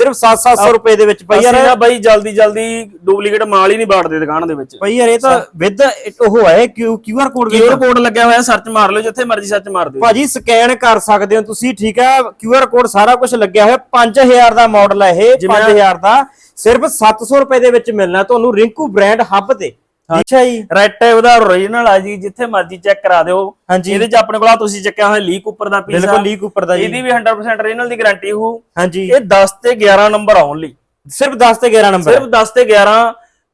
ਸਿਰਫ 7-700 ਰੁਪਏ ਦੇ ਵਿੱਚ ਪਈ ਯਾਰ। ਅਸੀਂ ਨਾ ਬਾਈ ਜਲਦੀ ਜਲਦੀ ਡੁਪਲੀਕੇਟ ਮਾਲ ਹੀ ਨਹੀਂ ਬਾੜਦੇ ਦੁਕਾਨ ਦੇ ਵਿੱਚ। ਪਈ ਯਾਰ ਇਹ ਤਾਂ ਵਿਦ ਉਹ ਹੈ Q R code QR code ਲੱਗਿਆ ਹੋਇਆ ਸਰਚ ਮਾਰ ਲਓ ਜਿੱਥੇ ਮਰਜ਼ੀ ਸਰਚ ਮਾਰ ਦਿਓ। ਭਾਜੀ ਸਕੈਨ ਕਰ ਸਕਦੇ ਹੋ ਤੁਸੀਂ ਠੀਕ ਹੈ? ਕਿਊ ਆਰ ਕੋਡ ਸਾਰਾ ਕੁਝ ਲੱਗਿਆ ਹੋਇਆ 5000 ਦਾ ਮਾਡਲ ਹੈ ਇਹ 5000 ਦਾ। ਸਿਰਫ 700 ਰੁਪਏ ਦੇ ਵਿੱਚ ਮਿਲਣਾ ਤੁਹਾਨੂੰ ਰਿੰਕੂ ਬ੍ਰਾਂਡ ਹੱਬ ਤੇ। ਅੱਛਾ ਜੀ। ਰੈਡ ਟੈਪ ਦਾ origignal ਆ ਜੀ ਜਿੱਥੇ ਮਰਜ਼ੀ ਚੈੱਕ ਕਰਾ ਦਿਓ। ਹਾਂਜੀ। ਇਹਦੇ ਚ ਆਪਣੇ ਕੋਲ ਤੁਸੀਂ ਚੱਕਿਆ ਹੋਇਆ ਲੀਕ ਉੱਪਰ ਦਾ ਪੀਸ ਬਿਲਕੁਲ ਲੀਕ ਉੱਪਰ ਦਾ ਜੀ। ਇਹਦੀ ਵੀ 100% origignal ਦੀ ਗਾਰੰਟੀ ਹੋਊ। ਹਾਂਜੀ। ਇਹ 10 ਤੇ 11 ਨੰਬਰ ਆਉਣਲੀ ਸਿਰਫ 10 ਤੇ 11 ਨੰਬਰ ਸਿਰਫ 10 ਤੇ 11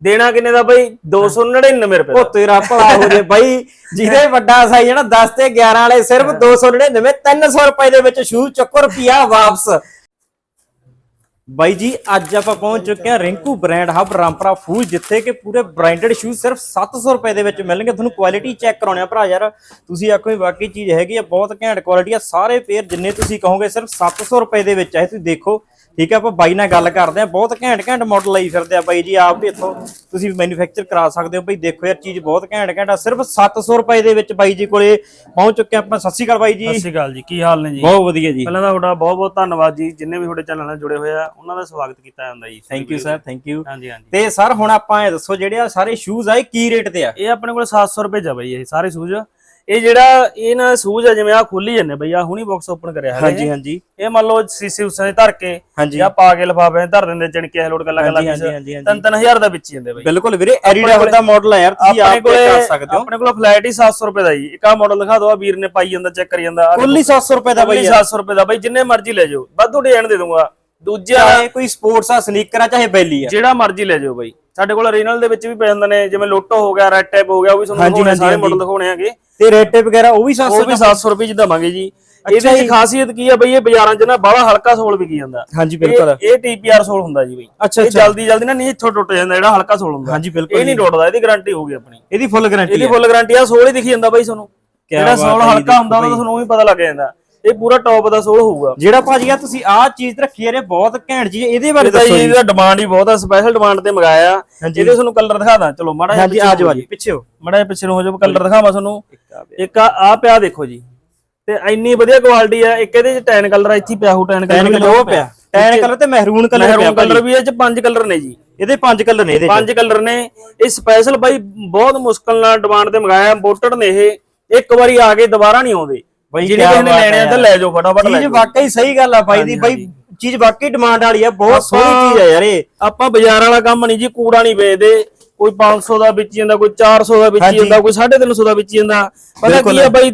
ਦੇਣਾ ਕਿੰਨੇ ਦਾ ਬਾਈ? 299 ਰੁਪਏ ਉਹ ਤੇਰਾ ਭਲਾ ਹੋ ਜੇ ਬਾਈ। ਜਿਹਦੇ ਵੱਡਾ ਸਾਈਜ਼ ਹੈ ਨਾ 10 ਤੇ 11 ਵਾਲੇ ਸਿਰਫ 299 300 ਰੁਪਏ ਦੇ ਵਿੱਚ ਸ਼ੂ ਚੱਕੋ ਰੁਪਿਆ ਵਾਪਸ। ਬਾਈ ਜੀ, ਅੱਜ ਆਪਾਂ ਪਹੁੰਚ ਚੁੱਕੇ ਹਾਂ ਰਿੰਕੂ ਬ੍ਰਾਂਡ ਹਬ ਰਾਮਪਰਾ ਫੂਲ ਜਿੱਥੇ ਕਿ ਪੂਰੇ ਬ੍ਰਾਂਡਡ ਸ਼ੂਜ਼ ਸਿਰਫ 700 ਰੁਪਏ ਦੇ ਵਿੱਚ ਮਿਲਣਗੇ। ਤੁਹਾਨੂੰ ਕੁਆਲਿਟੀ ਚੈੱਕ ਕਰਾਉਣੇ ਆ ਭਰਾ ਯਾਰ। ਤੁਸੀਂ ਆਖੋ ਵੀ ਵਾਕਈ ਚੀਜ਼ ਹੈਗੀ ਆ, ਬਹੁਤ ਘੈਂਟ ਕੁਆਲਿਟੀ ਆ। ਸਾਰੇ ਪੇਅਰ ਜਿੰਨੇ ਤੁਸੀਂ ਕਹੋਗੇ ਸਿਰਫ 700 ਰੁਪਏ ਦੇ ਵਿੱਚ ਆ ਤੁਸੀਂ ਦੇਖੋ ਠੀਕ ਆ ਆਪਾਂ ਬਾਈ ਨਾਲ ਗੱਲ ਕਰਦੇ ਆ ਬਹੁਤ ਘੈਂਟ ਘੈਂਟ ਮਾਡਲ ਲਈ ਫਿਰਦੇ ਆ ਬਾਈ ਜੀ ਆਪ ਵੀ ਇੱਥੋਂ ਤੁਸੀਂ ਮੈਨੂਫੈਕਚਰ ਕਰਾ ਸਕਦੇ ਹੋ। ਬਾਈ ਦੇਖੋ ਯਾਰ ਚੀਜ਼ ਬਹੁਤ ਘੈਂਟ ਘੈਂਟ ਆ। ਸਿਰਫ 700 ਰੁਪਏ ਦੇ ਵਿੱਚ ਬਾਈ ਜੀ ਕੋਲੇ ਪਹੁੰਚ ਚੁੱਕੇ ਆਪਾਂ। ਸਤਿ ਸ਼੍ਰੀ ਅਕਾਲ ਬਾਈ ਜੀ। ਸਤਿ ਸ਼੍ਰੀ ਅਕਾਲ ਜੀ ਕੀ ਹਾਲ ਨੇ ਜੀ? ਬਹੁਤ ਵਧੀਆ ਜੀ। ਪਹਿਲਾਂ ਤਾਂ ਤੁਹਾਡਾ ਬਹੁਤ ਬਹੁਤ ਧੰਨਵਾਦ ਜੀ। ਜਿੰਨੇ ਵੀ ਤੁਹਾਡੇ ਚੈਨਲ ਨਾਲ ਜੁੜੇ ਹੋਏ ਆ ਉਹਨਾਂ ਦਾ ਸਵਾਗਤ ਕੀਤਾ ਜਾਂਦਾ ਜੀ। Thank you sir thank you ਹਾਂਜੀ ਹਾਂਜੀ। ਤੇ ਸਰ ਹੁਣ ਆਪਾਂ ਇਹ ਦੱਸੋ ਜਿਹੜੇ ਆ ਸਾਰੇ ਸ਼ੂਜ਼ ਆ ਇਹ ਕੀ ਰੇਟ ਤੇ ਆ? ਇਹ ਆਪਣੇ ਕੋਲ 700 ਰੁਪਏ ਆ ਬਈ ਇਹ ਸਾਰੇ ਸੂਜ ਇਹ ਜਿਹੜਾ ਇਹ ਨਾ ਸੂਜ ਆ ਜਿਵੇਂ ਆ ਖੁੱਲੀ ਜਾਂਦੇ ਬਈ ਆ ਹੁਣੀ ਬਾਕਸ ਓਪਨ ਕਰਿਆ ਹੈ ਹਾਂਜੀ ਹਾਂਜੀ। ਇਹ ਮੰਨ ਲਓ ਸੀਸੀ ਉਸਾਂ ਦੇ ਧਰ ਕੇ ਜਾਂ ਪਾ ਕੇ ਲਫਾਫੇ ਧਰ ਦਿੰਦੇ ਚਣਕੇ ਲੋਡ ਗੱਲਾਂ ਗੱਲਾਂ ਤਿੰਨ ਤਿੰਨ ਹਜ਼ਾਰ ਦਾ ਵਿੱਚ ਹੀ ਜਾਂਦੇ ਬਈ। ਬਿਲਕੁਲ ਵੀਰੇ ਐਡੀਡਾਸ ਦਾ ਮਾਡਲ ਆ ਯਾਰ ਤੁਸੀਂ ਆਪ ਕਰ ਸਕਦੇ ਹੋ। ਆਪਣੇ ਕੋਲ ਫਲੈਟ ਹੀ 700 ਰੁਪਏ ਦਾ ਜੀ। ਇੱਕ ਆ ਮਾਡਲ ਦਿਖਾ ਦਿਓ ਆ ਵੀਰ ਨੇ ਪਾਈ ਜਾਂਦਾ ਚੈੱਕ ਕਰੀ ਜਾਂਦਾ ਕੁੱਲ ਹੀ 700 ਰੁਪਏ ਦਾ ਬਈ ਬਈ 700 ਰੁਪਏ ਦਾ ਬਈ ਜਿੰਨੇ ਮਰਜ਼ੀ ਲੈ ਜਾਓ। ਵਾਧੂ ਡਿਜ਼ਾਈਨ ਦੇ ਦੂੰਗਾ ਦੂਜਾ ਕੋਈ ਸਪੋਰਟਸ ਆ ਸਨੀਕਰ ਆ ਚਾਹੇ ਬੈਲੀ ਆ। ਜਿਹੜਾ ਮਰਜ਼ੀ ਲੈ ਜਾਓ ਬਈ। ਸਾਡੇ ਕੋਲ ਰੀਨਲ ਦੇ ਵਿੱਚ ਵੀ ਪੈ ਜਾਂਦੇ ਨੇ ਜਿਵੇਂ ਲੋਟੋ ਹੋ ਗਿਆ ਰੈਡ ਟੈਪ ਹੋ ਗਿਆ ਉਹ ਵੀ ਤੁਹਾਨੂੰ ਦਿਖਾਉਣੇ ਸਾਰੇ ਮਾਡਲ ਦਿਖਾਉਣੇ ਹੈਗੇ। ਤੇ ਰੇਟ ਵਗੈਰਾ ਉਹ ਵੀ 700 ਉਹ ਵੀ 700 ਰੁਪਏ ਚ ਦਵਾਂਗੇ ਜੀ। ਇਹਦੇ। ਦੀ ਖਾਸੀਅਤ ਕੀ ਆ ਬਈ ਇਹ ਬਾਜ਼ਾਰਾਂ 'ਚ ਨਾ ਬਾਹਲਾ ਹਲਕਾ ਸੋਲ ਵਿਕੀ ਜਾਂਦਾ। ਹਾਂਜੀ ਬਿਲਕੁਲ। ਇਹ ਟੀਪੀਆਰ ਸੋਲ ਹੁੰਦਾ ਜੀ ਬਈ। ਅੱਛਾ ਇਹ ਜਲਦੀ ਜਲਦੀ ਨਾ ਨਹੀਂ ਇੱਥੋਂ ਟੁੱਟ ਜਾਂਦਾ ਜਿਹੜਾ ਹਲਕਾ ਸੋਲ ਹੁੰਦਾ। ਹਾਂਜੀ ਬਿਲਕੁਲ ਇਹ ਨਹੀਂ ਟੁੱਟਦਾ ਇਹਦੀ ਗਾਰੰਟੀ ਹੋਊਗੀ ਆਪਣੀ। ਇਹਦੀ ਫੁੱਲ ਗਾਰੰਟੀ ਇਹਦੀ ਫੁੱਲ ਗਾਰੰਟੀ ਆ ਸੋਲ ਹੀ ਦਿਖੀ ਜਾਂਦਾ ਬਈ ਤੁਹਾਨੂੰ। ਜਿਹੜਾ ਸੋਲ ਹਲਕਾ ਹੁੰਦਾ ਉਹਦਾ ਤੁਹਾਨੂੰ ਉਹੀ ਪਤਾ ਲੱਗ ਜਾਂਦਾ। ਇਹ ਪੂਰਾ ਟੌਪ ਦਾ ਸੋਲ ਹੋਊਗਾ। ਜਿਹੜਾ ਭਾਜੀ ਆ ਤੁਸੀਂ ਆਹ ਚੀਜ਼ ਰੱਖੀ ਆ ਇਹ ਬਹੁਤ ਘੈਂਟ ਚੀਜ਼ ਇਹਦੇ ਬਾਰੇ ਦੱਸੋ ਜੀ ਜੀ। ਇਹਦਾ ਡਿਮਾਂਡ ਹੀ ਬਹੁਤ ਆ ਸਪੈਸ਼ਲ ਡਿਮਾਂਡ ਤੇ ਮੰਗਾਇਆ। ਇਹਦੇ ਤੁਹਾਨੂੰ ਕਲਰ ਦਿਖਾ ਦਾਂ। ਚਲੋ ਮਾੜਾ ਜਿਹਾ ਹਾਂਜੀ ਆ ਜਾਓ ਜਾਓ ਪਿੱਛੇ ਹੋ ਮੜਾ ਜਿਹਾ ਪਿੱਛੇ ਹੋ ਜਾਓ ਕਲਰ ਦਿਖਾਵਾਂ ਤੁਹਾਨੂੰ। ਇੱਕ ਆ ਆ ਪਿਆ ਦੇਖੋ ਜੀ। ਤੇ ਇੰਨੀ ਵਧੀਆ ਕੁਆਲਿਟੀ ਆ ਇੱਕ ਇਹਦੇ ਚ ਟੈਨ ਕਲਰ ਆ ਇੱਥੇ ਪਿਆ ਹੋ ਟੈਨ ਕਲਰ ਉਹ ਪਿਆ। ਟੈਨ ਕਲਰ ਤੇ ਮਹਿਰੂਨ ਕਲਰ ਮਹਿਰੂਨ ਕਲਰ ਵੀ ਇਹ ਚ ਪੰਜ ਕਲਰ ਨੇ ਜੀ। ਇਹਦੇ ਪੰਜ ਕਲਰ ਨੇ ਇਹਦੇ ਪੰਜ ਕਲਰ ਨੇ। ਇਹ ਸਪੈਸ਼ਲ ਬਾਈ ਬਹੁਤ ਮੁਸ਼ਕਲ ਨਾਲ ਡਿਮਾਂਡ ਤੇ ਮੰਗਾਇਆ ਇੰਪੋਰਟਡ ਨੇ ਇਹ। ਇੱਕ ਵਾਰੀ ਆ ਕੇ ਦੁਬਾਰਾ ਨਹੀਂ ਆਉਂਦੇ। ਬਾਈ ਜਿਹੜੇ ਕਿਸੇ ਨੇ ਲੈਣੇ ਆ ਤਾਂ ਲੈ ਜਾਓ ਫਟਾਫਟ ਲੈ ਚੀਜ਼ ਜਾਓ। ਵਾਕਈ ਸਹੀ ਗੱਲ ਆ ਬਾਈ ਦੀ। ਬਾਈ ਚੀਜ਼ ਵਾਕਈ ਡਿਮਾਂਡ ਵਾਲੀ ਆ ਬਹੁਤ ਸੋਹਣੀ ਚੀਜ਼ ਆ ਯਾਰ ਇਹ। ਆਪਾਂ ਬਾਜ਼ਾਰ ਵਾਲਾ ਕੰਮ ਨਹੀਂ ਜੀ ਕੂੜਾ ਨਹੀਂ ਵੇਚਦੇ। ਕੋਈ 500 ਦਾ ਵੇਚੀ ਜਾਂਦਾ ਕੋਈ 400 ਦਾ ਵੇਚੀ। ਜਾਂਦਾ ਕੋਈ 350 ਦਾ ਵੇਚੀ ਜਾਂਦਾ। ਪਤਾ। ਕੀ ਆ ਬਾਈ